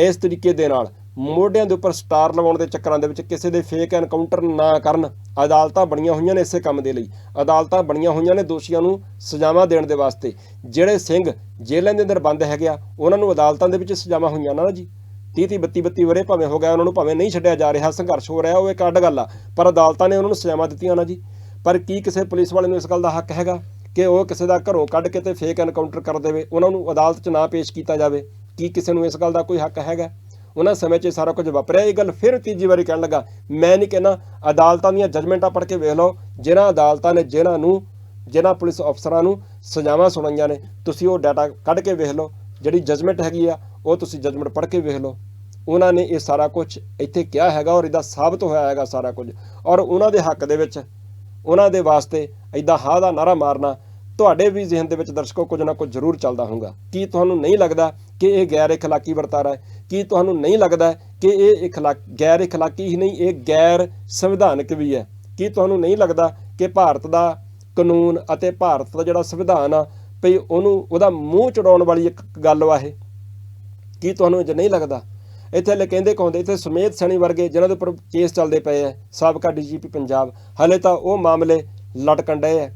ਇਸ ਤਰੀਕੇ ਦੇ ਨਾਲ ਮੋਢਿਆਂ ਦੇ ਉੱਪਰ ਸਟਾਰ ਲਵਾਉਣ ਦੇ ਚੱਕਰਾਂ ਦੇ ਵਿੱਚ ਕਿਸੇ ਦੇ ਫੇਕ ਐਨਕਾਊਂਟਰ ਨਾ ਕਰਨ, ਅਦਾਲਤਾਂ ਬਣੀਆਂ ਹੋਈਆਂ ਨੇ ਇਸੇ ਕੰਮ ਦੇ ਲਈ। ਅਦਾਲਤਾਂ ਬਣੀਆਂ ਹੋਈਆਂ ਨੇ ਦੋਸ਼ੀਆਂ ਨੂੰ ਸਜ਼ਾਵਾਂ ਦੇਣ ਦੇ ਵਾਸਤੇ। ਜਿਹੜੇ ਸਿੰਘ ਜੇਲ੍ਹਾਂ ਦੇ ਅੰਦਰ ਬੰਦ ਹੈਗੇ ਆ, ਉਹਨਾਂ ਨੂੰ ਅਦਾਲਤਾਂ ਦੇ ਵਿੱਚ ਸਜ਼ਾਵਾਂ ਹੋਈਆਂ ਨਾ ਜੀ। 30 30 32 32 ਵਰੇ ਭਾਵੇਂ ਹੋ ਗਿਆ, ਉਹਨਾਂ ਨੂੰ ਭਾਵੇਂ ਨਹੀਂ ਛੱਡਿਆ ਜਾ ਰਿਹਾ, ਸੰਘਰਸ਼ ਹੋ ਰਿਹਾ, ਉਹ ਇੱਕ ਅੱਡ ਗੱਲ ਆ। ਪਰ ਅਦਾਲਤਾਂ ਨੇ ਉਹਨਾਂ ਨੂੰ ਸਜ਼ਾਵਾਂ ਦਿੱਤੀਆਂ ਨਾ ਜੀ। ਪਰ ਕੀ ਕਿਸੇ ਪੁਲਿਸ ਵਾਲੇ ਨੂੰ ਇਸ ਗੱਲ ਦਾ ਹੱਕ ਹੈਗਾ ਕਿ ਉਹ ਕਿਸੇ ਦਾ ਘਰੋਂ ਕੱਢ ਕੇ ਤੇ ਫੇਕ ਐਨਕਾਊਂਟਰ ਕਰ ਦੇਵੇ? ਉਹਨਾਂ ਨੂੰ ਅਦਾਲਤ 'ਚ ਨਾ ਪੇਸ਼ ਕੀਤਾ ਜਾਵੇ। ਕੀ ਕਿਸੇ ਨੂੰ ਇਸ ਗੱਲ ਦਾ ਕੋਈ ਹੱਕ ਹੈਗਾ? ਉਹਨਾਂ ਸਮੇਂ 'ਚ ਇਹ ਸਾਰਾ ਕੁਝ ਵਾਪਰਿਆ। ਇਹ ਗੱਲ ਫਿਰ ਤੀਜੀ ਵਾਰੀ ਕਹਿਣ ਲੱਗਾ। ਮੈਂ ਨਹੀਂ ਕਹਿੰਦਾ ਅਦਾਲਤਾਂ ਦੀਆਂ ਜਜਮੈਂਟਾਂ ਪੜ੍ਹ ਕੇ ਵੇਖ ਲਓ। ਜਿਨ੍ਹਾਂ ਅਦਾਲਤਾਂ ਨੇ ਜਿਨ੍ਹਾਂ ਨੂੰ, ਜਿਨ੍ਹਾਂ ਪੁਲਿਸ ਅਫਸਰਾਂ ਨੂੰ ਸਜ਼ਾਵਾਂ ਸੁਣਾਈਆਂ ਨੇ, ਤੁਸੀਂ ਉਹ ਡਾਟਾ ਕੱਢ ਕੇ ਵੇਖ ਲਓ। ਜਿਹੜੀ ਜਜਮੈਂਟ ਹੈਗੀ ਆ ਉਹ ਤੁਸੀਂ ਜਜਮੈਂਟ ਪੜ੍ਹ ਕੇ ਵੇਖ ਲਓ। ਉਹਨਾਂ ਨੇ ਇਹ ਸਾਰਾ ਕੁਝ ਇੱਥੇ ਕਿਹਾ ਹੈਗਾ ਔਰ ਇਹਦਾ ਸਾਬਤ ਹੋਇਆ ਹੈਗਾ ਸਾਰਾ ਕੁਝ। ਔਰ ਉਹਨਾਂ ਦੇ ਹੱਕ ਦੇ ਵਿੱਚ, ਉਹਨਾਂ ਦੇ ਵਾਸਤੇ ਐਦਾਂ ਹਾ ਦਾ ਨਾਰਾ ਮਾਰਨਾ ਤੁਹਾਡੇ ਵੀ ਜ਼ਿਹਨ ਦੇ ਵਿੱਚ ਦਰਸ਼ਕੋ ਕੁਝ ਨਾ ਕੁਝ ਜ਼ਰੂਰ ਚੱਲਦਾ ਹੋਊਗਾ। ਕੀ ਤੁਹਾਨੂੰ ਨਹੀਂ ਲੱਗਦਾ ਕਿ ਇਹ ਗੈਰ ਇਖਲਾਕੀ ਵਰਤਾਰਾ ਹੈ? ਕੀ ਤੁਹਾਨੂੰ ਨਹੀਂ ਲੱਗਦਾ ਕਿ ਇਹ ਇਖਲਾਕ ਗੈਰ ਇਖਲਾਕੀ ਹੀ ਨਹੀਂ, ਇਹ ਗੈਰ ਸੰਵਿਧਾਨਕ ਵੀ ਹੈ? ਕੀ ਤੁਹਾਨੂੰ ਨਹੀਂ ਲੱਗਦਾ ਕਿ ਭਾਰਤ ਦਾ ਕਾਨੂੰਨ ਅਤੇ ਭਾਰਤ ਦਾ ਜਿਹੜਾ ਸੰਵਿਧਾਨ ਆ, ਭਈ ਉਹਨੂੰ, ਉਹਦਾ ਮੂੰਹ ਚੜਾਉਣ ਵਾਲੀ ਇੱਕ ਗੱਲ ਵਾ ਇਹ? ਕੀ ਤੁਹਾਨੂੰ ਇੰਜ ਨਹੀਂ ਲੱਗਦਾ? ਇੱਥੇ ਹਲੇ ਕਹਿੰਦੇ ਕਹੁੰਦੇ ਇੱਥੇ ਸੁਮੇਧ ਸੈਣੀ ਵਰਗੇ ਜਿਨ੍ਹਾਂ ਦੇ ਉੱਪਰ ਕੇਸ ਚੱਲਦੇ ਪਏ ਐ, ਸਾਬਕਾ ਡੀਜੀਪੀ ਪੰਜਾਬ। ਹਲੇ ਤਾਂ ਉਹ ਮਾਮਲੇ ਲਟਕਣ ਡਏ ਐ।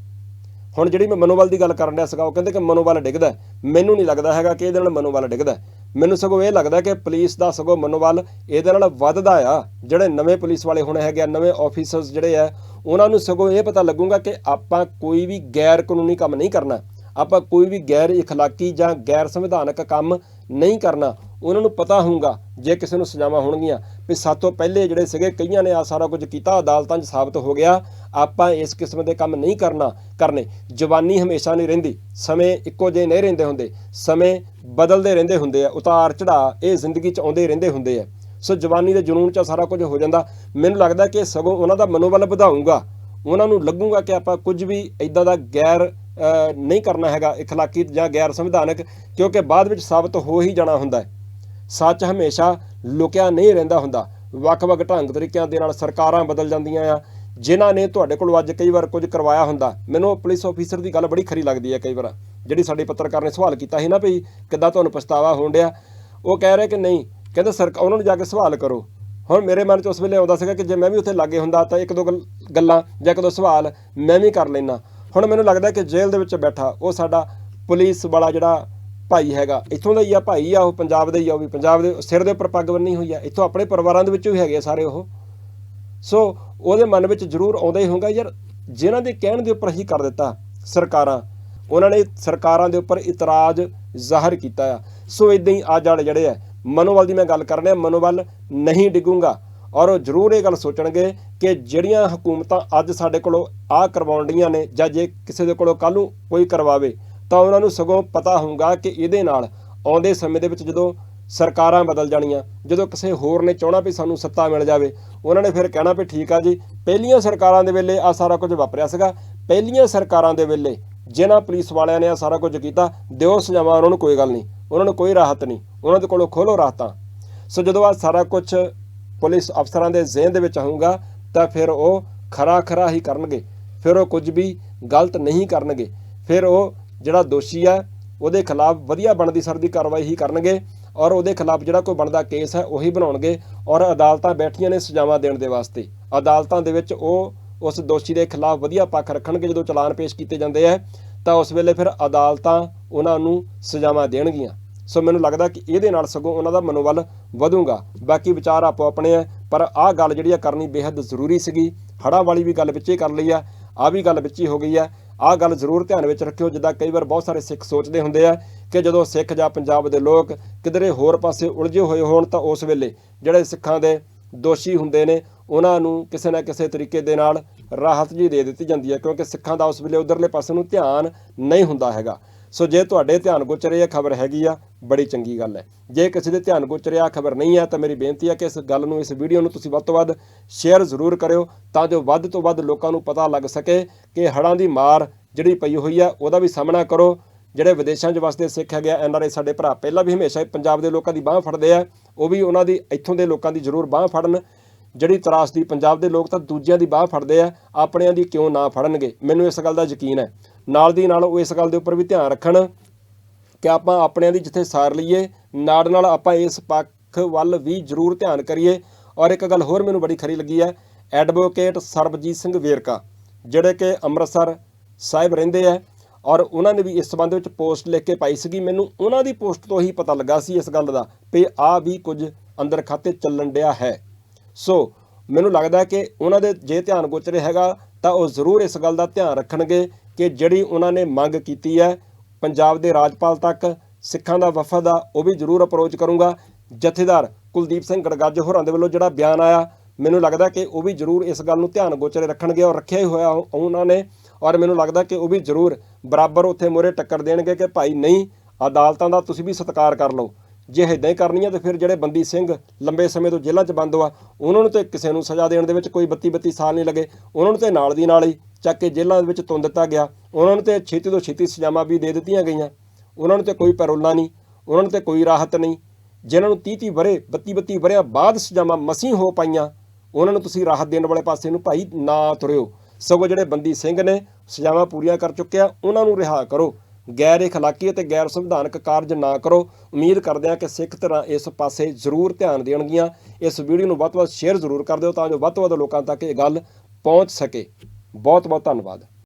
ਹੁਣ ਜਿਹੜੀ ਮੈਂ ਮਨੋਬਲ ਦੀ ਗੱਲ ਕਰਨ ਰਿਹਾ ਸੀਗਾ, ਉਹ ਕਹਿੰਦੇ ਕਿ ਮਨੋਬਲ ਡਿੱਗਦਾ ਮੈਨੂੰ ਨਹੀਂ ਲੱਗਦਾ ਹੈਗਾ ਕਿ ਇਹਦੇ ਨਾਲ ਮਨੋਬਲ ਡਿੱਗਦਾ ਮੈਨੂੰ ਸਗੋਂ ਇਹ ਲੱਗਦਾ ਕਿ ਪੁਲਿਸ ਦਾ ਸਗੋਂ ਮਨੋਬਲ ਇਹਦੇ ਨਾਲ ਵੱਧਦਾ ਆ। ਜਿਹੜੇ ਨਵੇਂ ਪੁਲਿਸ ਵਾਲੇ ਹੁਣ ਹੈਗੇ ਆ, ਨਵੇਂ ਆਫੀਸਰਸ ਜਿਹੜੇ ਆ ਉਹਨਾਂ ਨੂੰ ਸਗੋਂ ਇਹ ਪਤਾ ਲੱਗੂਗਾ ਕਿ ਆਪਾਂ ਕੋਈ ਵੀ ਗੈਰ ਕਾਨੂੰਨੀ ਕੰਮ ਨਹੀਂ ਕਰਨਾ। ਆਪਾਂ ਕੋਈ ਵੀ ਗੈਰ ਇਖਲਾਕੀ ਜਾਂ ਗੈਰ ਸੰਵਿਧਾਨਕ ਕੰਮ ਨਹੀਂ ਕਰਨਾ, ਉਹਨਾਂ ਨੂੰ ਪਤਾ ਹੋਊਗਾ ਜੇ ਕਿਸੇ ਨੂੰ ਸਜ਼ਾਵਾਂ ਹੋਣਗੀਆਂ। ਵੀ ਸਾਤੋਂ ਪਹਿਲੇ ਜਿਹੜੇ ਸੀਗੇ, ਕਈਆਂ ਨੇ ਆ ਸਾਰਾ ਕੁਝ ਕੀਤਾ, ਅਦਾਲਤਾਂ 'ਚ ਸਾਬਤ ਹੋ ਗਿਆ। ਆਪਾਂ ਇਸ ਕਿਸਮ ਦੇ ਕੰਮ ਨਹੀਂ ਕਰਨਾ, ਕਰਨੇ। ਜਵਾਨੀ ਹਮੇਸ਼ਾ ਨਹੀਂ ਰਹਿੰਦੀ। ਸਮੇਂ ਇੱਕੋ ਜਿਹੇ ਨਹੀਂ ਰਹਿੰਦੇ ਹੁੰਦੇ। ਸਮੇਂ ਬਦਲਦੇ ਰਹਿੰਦੇ ਹੁੰਦੇ ਆ। ਉਤਾਰ ਚੜਾ ਇਹ ਜ਼ਿੰਦਗੀ 'ਚ ਆਉਂਦੇ ਰਹਿੰਦੇ ਹੁੰਦੇ ਆ। ਸੋ ਜਵਾਨੀ ਦੇ ਜਨੂਨ 'ਚ ਸਾਰਾ ਕੁਝ ਹੋ ਜਾਂਦਾ। ਮੈਨੂੰ ਲੱਗਦਾ ਕਿ ਸਗੋਂ ਉਹਨਾਂ ਦਾ ਮਨੋਬਲ ਵਧਾਊਗਾ। ਉਹਨਾਂ ਨੂੰ ਲੱਗੂਗਾ ਕਿ ਆਪਾਂ ਕੁਝ ਵੀ ਇਦਾਂ ਦਾ ਗੈਰ ਨਹੀਂ ਕਰਨਾ ਹੈਗਾ ਇਖਲਾਕੀ ਜਾਂ ਗੈਰ ਸੰਵਿਧਾਨਕ, ਕਿਉਂਕਿ ਬਾਅਦ ਵਿੱਚ ਸਾਬਤ ਹੋ ਹੀ ਜਾਣਾ ਹੁੰਦਾ ਹੈ। ਸੱਚ ਹਮੇਸ਼ਾ ਲੁਕਿਆ ਨਹੀਂ ਰਹਿੰਦਾ ਹੁੰਦਾ। ਵੱਖ-ਵੱਖ ਢੰਗ ਤਰੀਕਿਆਂ ਦੇ ਨਾਲ ਸਰਕਾਰਾਂ ਬਦਲ ਜਾਂਦੀਆਂ ਆ। ਜਿਨ੍ਹਾਂ ਨੇ ਤੁਹਾਡੇ ਕੋਲ ਅੱਜ ਕਈ ਵਾਰ ਕੁਝ ਕਰਵਾਇਆ ਹੁੰਦਾ। ਮੈਨੂੰ ਪੁਲਿਸ ਆਫੀਸਰ ਦੀ ਗੱਲ ਬੜੀ ਖਰੀ ਲੱਗਦੀ ਹੈ ਕਈ ਵਾਰ, ਜਿਹੜੀ ਸਾਡੇ ਪੱਤਰਕਾਰ ਨੇ ਸਵਾਲ ਕੀਤਾ ਸੀ ਨਾ ਵੀ ਕਿੱਦਾਂ ਤੁਹਾਨੂੰ ਪਛਤਾਵਾ ਹੋਣ ਡਿਆ। ਉਹ ਕਹਿ ਰਹੇ ਕਿ ਨਹੀਂ, ਕਹਿੰਦੇ ਸਰਕਾਰ ਉਹਨਾਂ ਨੂੰ ਜਾ ਕੇ ਸਵਾਲ ਕਰੋ। ਹੁਣ ਮੇਰੇ ਮਨ 'ਚ ਉਸ ਵੇਲੇ ਆਉਂਦਾ ਸੀਗਾ ਕਿ ਜੇ ਮੈਂ ਵੀ ਉੱਥੇ ਲੱਗੇ ਹੁੰਦਾ ਤਾਂ ਇੱਕ ਦੋ ਗੱਲ- ਗੱਲਾਂ ਜਾਂ ਇੱਕ ਦੋ ਸਵਾਲ ਮੈਂ ਵੀ ਕਰ ਲੈਣਾ ਹੁਣ ਮੈਨੂੰ ਲੱਗਦਾ ਕਿ ਜੇਲ੍ਹ ਦੇ ਵਿੱਚ ਬੈਠਾ, ਉਹ ਸਾਡਾ ਪੁਲਿਸ ਵਾਲਾ ਜਿਹੜਾ ਭਾਈ ਹੈਗਾ, ਇੱਥੋਂ ਦਾ ਹੀ ਆ ਭਾਈ ਆ, ਉਹ ਪੰਜਾਬ ਦਾ ਹੀ ਆ, ਉਹ ਵੀ ਪੰਜਾਬ ਦੇ ਸਿਰ ਦੇ ਉੱਪਰ ਪੱਗ ਬੰਨੀ ਹੋਈ ਆ, ਇੱਥੋਂ ਆਪਣੇ ਪਰਿਵਾਰਾਂ ਦੇ ਵਿੱਚੋਂ ਹੀ ਹੈਗੇ ਆ ਸਾਰੇ ਉਹ। ਸੋ ਉਹਦੇ ਮਨ ਵਿੱਚ ਜ਼ਰੂਰ ਆਉਂਦਾ ਹੀ ਹੋਊਗਾ, ਯਾਰ ਜਿਨ੍ਹਾਂ ਦੇ ਕਹਿਣ ਦੇ ਉੱਪਰ ਹੀ ਕਰ ਦਿੱਤਾ ਸਰਕਾਰਾਂ, ਉਹਨਾਂ ਨੇ ਸਰਕਾਰਾਂ ਦੇ ਉੱਪਰ ਇਤਰਾਜ਼ ਜ਼ਾਹਰ ਕੀਤਾ ਆ। ਸੋ ਇਦਾਂ ਹੀ ਆ ਜੜ ਜਿਹੜੇ ਆ, ਮਨੋਬਲ ਦੀ ਮੈਂ ਗੱਲ ਕਰ ਰਿਹਾ ਮਨੋਬਲ ਨਹੀਂ ਡਿੱਗੂਗਾ। ਔਰ ਉਹ ਜ਼ਰੂਰ ਇਹ ਗੱਲ ਸੋਚਣਗੇ ਕਿ ਜਿਹੜੀਆਂ ਹਕੂਮਤਾਂ ਅੱਜ ਸਾਡੇ ਕੋਲੋਂ ਆ ਕਰਵਾਉਂਦੀਆਂ ਨੇ ਜਾਂ ਜੇ ਕਿਸੇ ਦੇ ਕੋਲੋਂ ਕੱਲ ਨੂੰ ਕੋਈ ਕਰਵਾਵੇ, ਤਾਂ ਉਹਨਾਂ ਨੂੰ ਸਗੋਂ ਪਤਾ ਹੋਊਗਾ ਕਿ ਇਹਦੇ ਨਾਲ ਆਉਂਦੇ ਸਮੇਂ ਦੇ ਵਿੱਚ ਜਦੋਂ ਸਰਕਾਰਾਂ ਬਦਲ ਜਾਣੀਆਂ, ਜਦੋਂ ਕਿਸੇ ਹੋਰ ਨੇ ਚਾਹਣਾ ਵੀ ਸਾਨੂੰ ਸੱਤਾ ਮਿਲ ਜਾਵੇ, ਉਹਨਾਂ ਨੇ ਫਿਰ ਕਹਿਣਾ ਵੀ ਠੀਕ ਆ ਜੀ, ਪਹਿਲੀਆਂ ਸਰਕਾਰਾਂ ਦੇ ਵੇਲੇ ਆ ਸਾਰਾ ਕੁਝ ਵਾਪਰਿਆ ਸੀਗਾ, ਪਹਿਲੀਆਂ ਸਰਕਾਰਾਂ ਦੇ ਵੇਲੇ ਜਿਨ੍ਹਾਂ ਪੁਲਿਸ ਵਾਲਿਆਂ ਨੇ ਆ ਸਾਰਾ ਕੁਝ ਕੀਤਾ, ਦਿਓ ਸਜ਼ਾਵਾਂ ਉਹਨਾਂ ਨੂੰ ਕੋਈ ਗੱਲ ਨਹੀਂ, ਉਹਨਾਂ ਨੂੰ ਕੋਈ ਰਾਹਤ ਨਹੀਂ, ਉਹਨਾਂ ਦੇ ਕੋਲੋਂ ਖੋਲੋ ਰਾਹਤਾਂ। ਸੋ ਜਦੋਂ ਆ ਸਾਰਾ ਕੁਝ ਪੁਲਿਸ ਅਫਸਰਾਂ ਦੇ ਜ਼ਿਹਨ ਦੇ ਵਿੱਚ ਆਊਗਾ, ਤਾਂ ਫਿਰ ਉਹ ਖਰਾ ਖਰਾ ਹੀ ਕਰਨਗੇ। ਫਿਰ ਉਹ ਕੁਝ ਵੀ ਗਲਤ ਨਹੀਂ ਕਰਨਗੇ। ਫਿਰ ਉਹ ਜਿਹੜਾ ਦੋਸ਼ੀ ਆ, ਉਹਦੇ ਖਿਲਾਫ ਵਧੀਆ ਬਣਦੀ ਸਰਦੀ ਕਾਰਵਾਈ ਹੀ ਕਰਨਗੇ ਔਰ ਉਹਦੇ ਖਿਲਾਫ ਜਿਹੜਾ ਕੋਈ ਬਣਦਾ ਕੇਸ ਹੈ, ਉਹੀ ਬਣਾਉਣਗੇ ਔਰ ਅਦਾਲਤਾਂ ਬੈਠੀਆਂ ਨੇ ਸਜ਼ਾਵਾਂ ਦੇਣ ਦੇ ਵਾਸਤੇ। ਅਦਾਲਤਾਂ ਦੇ ਵਿੱਚ ਉਹ ਉਸ ਦੋਸ਼ੀ ਦੇ ਖਿਲਾਫ ਵਧੀਆ ਪੱਖ ਰੱਖਣਗੇ, ਜਦੋਂ ਚਲਾਨ ਪੇਸ਼ ਕੀਤੇ ਜਾਂਦੇ ਆ, ਤਾਂ ਉਸ ਵੇਲੇ ਫਿਰ ਅਦਾਲਤਾਂ ਉਹਨਾਂ ਨੂੰ ਸਜ਼ਾਵਾਂ ਦੇਣਗੀਆਂ। ਸੋ ਮੈਨੂੰ ਲੱਗਦਾ ਕਿ ਇਹਦੇ ਨਾਲ ਸਗੋਂ ਉਹਨਾਂ ਦਾ ਮਨੋਬਲ ਵਧੂਗਾ। ਬਾਕੀ ਵਿਚਾਰ ਆਪੋ ਆਪਣੇ ਆ, ਪਰ ਆਹ ਗੱਲ ਜਿਹੜੀ ਆ ਕਰਨੀ ਬੇहद ਜ਼ਰੂਰੀ ਸੀਗੀ। ਹੜਾਂ ਵਾਲੀ ਵੀ ਗੱਲ ਵਿੱਚੇ ਕਰ ਲਈ ਆ ਆ ਵੀ ਗੱਲ ਵਿੱਚ ਹੀ ਹੋ ਗਈ ਆ। ਆਹ ਗੱਲ ਜ਼ਰੂਰ ਧਿਆਨ ਵਿੱਚ ਰੱਖਿਓ, ਜਿੱਦਾਂ ਕਈ ਵਾਰ ਬਹੁਤ ਸਾਰੇ ਸਿੱਖ ਸੋਚਦੇ ਹੁੰਦੇ ਆ ਕਿ ਜਦੋਂ ਸਿੱਖ ਜਾਂ ਪੰਜਾਬ ਦੇ ਲੋਕ ਕਿਧਰੇ ਹੋਰ ਪਾਸੇ ਉਲਝੇ ਹੋਏ ਹੋਣ ਤਾਂ ਉਸ ਵੇਲੇ ਜਿਹੜੇ ਸਿੱਖਾਂ ਦੇ ਦੋਸ਼ੀ ਹੁੰਦੇ ਨੇ, ਉਹਨਾਂ ਨੂੰ ਕਿਸੇ ਨਾ ਕਿਸੇ ਤਰੀਕੇ ਦੇ ਨਾਲ ਰਾਹਤ ਜੀ ਦੇ ਦਿੱਤੀ ਜਾਂਦੀ ਹੈ ਕਿਉਂਕਿ ਸਿੱਖਾਂ ਦਾ ਉਸ ਵੇਲੇ ਉਧਰਲੇ ਪਾਸੇ ਨੂੰ ਧਿਆਨ ਨਹੀਂ ਹੁੰਦਾ ਹੈਗਾ। ਸੋ ਜੇ ਤੁਹਾਡੇ ਧਿਆਨ ਗੋਚਰੇ ਇਹ ਖਬਰ ਹੈਗੀ ਆ, ਬੜੀ ਚੰਗੀ ਗੱਲ ਹੈ। ਜੇ ਕਿਸੇ ਦੇ ਧਿਆਨ ਗੋਚਰੇ ਆ ਖਬਰ ਨਹੀਂ ਹੈ, ਤਾਂ ਮੇਰੀ ਬੇਨਤੀ ਹੈ ਕਿ ਇਸ ਗੱਲ ਨੂੰ, ਇਸ ਵੀਡੀਓ ਨੂੰ ਤੁਸੀਂ ਵੱਧ ਤੋਂ ਵੱਧ ਸ਼ੇਅਰ ਜ਼ਰੂਰ ਕਰਿਓ, ਤਾਂ ਜੋ ਵੱਧ ਤੋਂ ਵੱਧ ਲੋਕਾਂ ਨੂੰ ਪਤਾ ਲੱਗ ਸਕੇ ਕਿ ਹੜ੍ਹਾਂ ਦੀ ਮਾਰ ਜਿਹੜੀ ਪਈ ਹੋਈ ਆ ਉਹਦਾ ਵੀ ਸਾਹਮਣਾ ਕਰੋ। ਜਿਹੜੇ ਵਿਦੇਸ਼ਾਂ 'ਚ ਵਸਦੇ ਸਿੱਖ ਹੈਗੇ ਆ ਐਨਆਰਆਈ ਸਾਡੇ ਭਰਾ, ਪਹਿਲਾਂ ਵੀ ਹਮੇਸ਼ਾ ਪੰਜਾਬ ਦੇ ਲੋਕਾਂ ਦੀ ਬਾਹ ਫੜਦੇ ਆ, ਉਹ ਵੀ ਉਹਨਾਂ ਦੀ, ਇੱਥੋਂ ਦੇ ਲੋਕਾਂ ਦੀ ਜ਼ਰੂਰ ਬਾਹ ਫੜਨ। ਜਿਹੜੀ ਤਰਾਸਦੀ ਪੰਜਾਬ ਦੇ ਲੋਕ ਤਾਂ ਦੂਜਿਆਂ ਦੀ ਬਾਹ ਫੜਦੇ ਆ, ਆਪਣਿਆਂ ਦੀ ਕਿਉਂ ਨਾ ਫੜਨਗੇ? ਮੈਨੂੰ ਇਸ ਗੱਲ ਦਾ ਯਕੀਨ ਹੈ। ਨਾਲ ਦੀ ਨਾਲ ਉਹ ਇਸ ਗੱਲ ਦੇ ਉੱਪਰ ਵੀ ਧਿਆਨ ਰੱਖਣ ਕਿ ਆਪਾਂ ਆਪਣਿਆਂ ਦੀ ਜਿੱਥੇ ਸਾਰ ਲਈਏ, ਨਾਲ ਨਾਲ ਆਪਾਂ ਇਸ ਪੱਖ ਵੱਲ ਵੀ ਜ਼ਰੂਰ ਧਿਆਨ ਕਰੀਏ। ਔਰ ਇੱਕ ਗੱਲ ਹੋਰ ਮੈਨੂੰ ਬੜੀ ਖਰੀ ਲੱਗੀ ਹੈ, ਐਡਵੋਕੇਟ ਸਰਬਜੀਤ ਸਿੰਘ ਵੇਰਕਾ, ਜਿਹੜੇ ਕਿ ਅੰਮ੍ਰਿਤਸਰ ਸਾਹਿਬ ਰਹਿੰਦੇ ਆ, ਔਰ ਉਹਨਾਂ ਨੇ ਵੀ ਇਸ ਸੰਬੰਧ ਵਿੱਚ ਪੋਸਟ ਲਿਖ ਕੇ ਪਾਈ ਸੀਗੀ। ਮੈਨੂੰ ਉਹਨਾਂ ਦੀ ਪੋਸਟ ਤੋਂ ਹੀ ਪਤਾ ਲੱਗਾ ਸੀ ਇਸ ਗੱਲ ਦਾ, ਵੀ ਆ ਵੀ ਕੁਝ ਅੰਦਰ ਖਾਤੇ ਚੱਲਣ ਡਿਆ ਹੈ। ਸੋ ਮੈਨੂੰ ਲੱਗਦਾ ਕਿ ਉਹਨਾਂ ਦੇ ਜੇ ਧਿਆਨ ਗੋਚਰੇ ਹੈਗਾ, ਤਾਂ ਉਹ ਜ਼ਰੂਰ ਇਸ ਗੱਲ ਦਾ ਧਿਆਨ ਰੱਖਣਗੇ ਕਿ ਜਿਹੜੀ ਉਹਨਾਂ ਨੇ ਮੰਗ ਕੀਤੀ ਹੈ, ਪੰਜਾਬ ਦੇ ਰਾਜਪਾਲ ਤੱਕ, ਸਿੱਖਾਂ ਦਾ ਵਫਦ ਆ, ਉਹ ਵੀ ਜ਼ਰੂਰ ਅਪਰੋਚ ਕਰੂੰਗਾ। ਜਥੇਦਾਰ ਕੁਲਦੀਪ ਸਿੰਘ ਗੜਗੱਜ ਹੋਰਾਂ ਦੇ ਵੱਲੋਂ ਜਿਹੜਾ ਬਿਆਨ ਆਇਆ, ਮੈਨੂੰ ਲੱਗਦਾ ਕਿ ਉਹ ਵੀ ਜ਼ਰੂਰ ਇਸ ਗੱਲ ਨੂੰ ਧਿਆਨ ਗੋਚਰੇ ਰੱਖਣਗੇ ਔਰ ਰੱਖਿਆ ਹੀ ਹੋਇਆ ਉਹਨਾਂ ਨੇ। ਔਰ ਮੈਨੂੰ ਲੱਗਦਾ ਕਿ ਉਹ ਵੀ ਜ਼ਰੂਰ ਬਰਾਬਰ ਉੱਥੇ ਮੋਰੇ ਟੱਕਰ ਦੇਣਗੇ ਕਿ ਭਾਈ ਨਹੀਂ, ਅਦਾਲਤਾਂ ਦਾ ਤੁਸੀਂ ਵੀ ਸਤਿਕਾਰ ਕਰ ਲਓ। ਜੇ ਇਦਾਂ ਹੀ ਕਰਨੀ ਹੈ ਤੇ ਫਿਰ ਜਿਹੜੇ ਬੰਦੀ ਸਿੰਘ ਲੰਬੇ ਸਮੇਂ ਤੋਂ ਜੇਲ੍ਹਾਂ 'ਚ ਬੰਦ ਹੋਆ, ਉਹਨਾਂ ਨੂੰ ਤੇ ਕਿਸੇ ਨੂੰ ਸਜ਼ਾ ਦੇਣ ਦੇ ਵਿੱਚ ਕੋਈ 32 32 ਸਾਲ ਨਹੀਂ ਲੱਗੇ। ਉਹਨਾਂ ਨੂੰ ਤੇ ਨਾਲ ਦੀ ਨਾਲ ਹੀ ਚੱਕ ਕੇ ਜੇਲ੍ਹਾਂ ਦੇ ਵਿੱਚ ਤੁੰਨ ਦਿੱਤਾ ਗਿਆ। ਉਹਨਾਂ ਨੂੰ ਤੇ ਛੇਤੀ ਤੋਂ ਛੇਤੀ ਸਜ਼ਾਵਾਂ ਵੀ ਦੇ ਦਿੱਤੀਆਂ ਗਈਆਂ। ਉਹਨਾਂ ਨੂੰ ਤੇ ਕੋਈ ਪੈਰੋਲਾਂ ਨਹੀਂ, ਉਹਨਾਂ ਨੂੰ ਤੇ ਕੋਈ ਰਾਹਤ ਨਹੀਂ। ਜਿਨ੍ਹਾਂ ਨੂੰ 30 30 ਵਰੇ 32 32 ਵਰਿਆਂ ਬਾਅਦ ਸਜ਼ਾਵਾਂ ਮਸੀਂ ਹੋ ਪਾਈਆਂ, ਉਹਨਾਂ ਨੂੰ ਤੁਸੀਂ ਰਾਹਤ ਦੇਣ ਵਾਲੇ ਪਾਸੇ ਨੂੰ ਭਾਈ ਨਾ ਤੁਰਿਓ। ਸਗੋਂ ਜਿਹੜੇ ਬੰਦੀ ਸਿੰਘ ਨੇ ਸਜ਼ਾਵਾਂ ਪੂਰੀਆਂ ਕਰ ਚੁੱਕਿਆ, ਉਹਨਾਂ ਨੂੰ ਰਿਹਾ ਕਰੋ। ਗੈਰ ਇਖਲਾਕੀ ਅਤੇ ਗੈਰ ਸੰਵਿਧਾਨਕ ਕਾਰਜ ਨਾ ਕਰੋ। ਉਮੀਦ ਕਰਦੇ ਹਾਂ ਕਿ ਸਿੱਖ ਤਰ੍ਹਾਂ ਇਸ ਪਾਸੇ ਜ਼ਰੂਰ ਧਿਆਨ ਦੇਣਗੀਆਂ। ਇਸ ਵੀਡੀਓ ਨੂੰ ਵੱਧ ਤੋਂ ਵੱਧ ਸ਼ੇਅਰ ਜ਼ਰੂਰ ਕਰ ਦਿਓ ਤਾਂ ਜੋ ਵੱਧ ਤੋਂ ਵੱਧ ਲੋਕਾਂ ਤੱਕ ਇਹ ਗੱਲ ਪਹੁੰਚ ਸਕੇ। ਬਹੁਤ ਬਹੁਤ ਧੰਨਵਾਦ।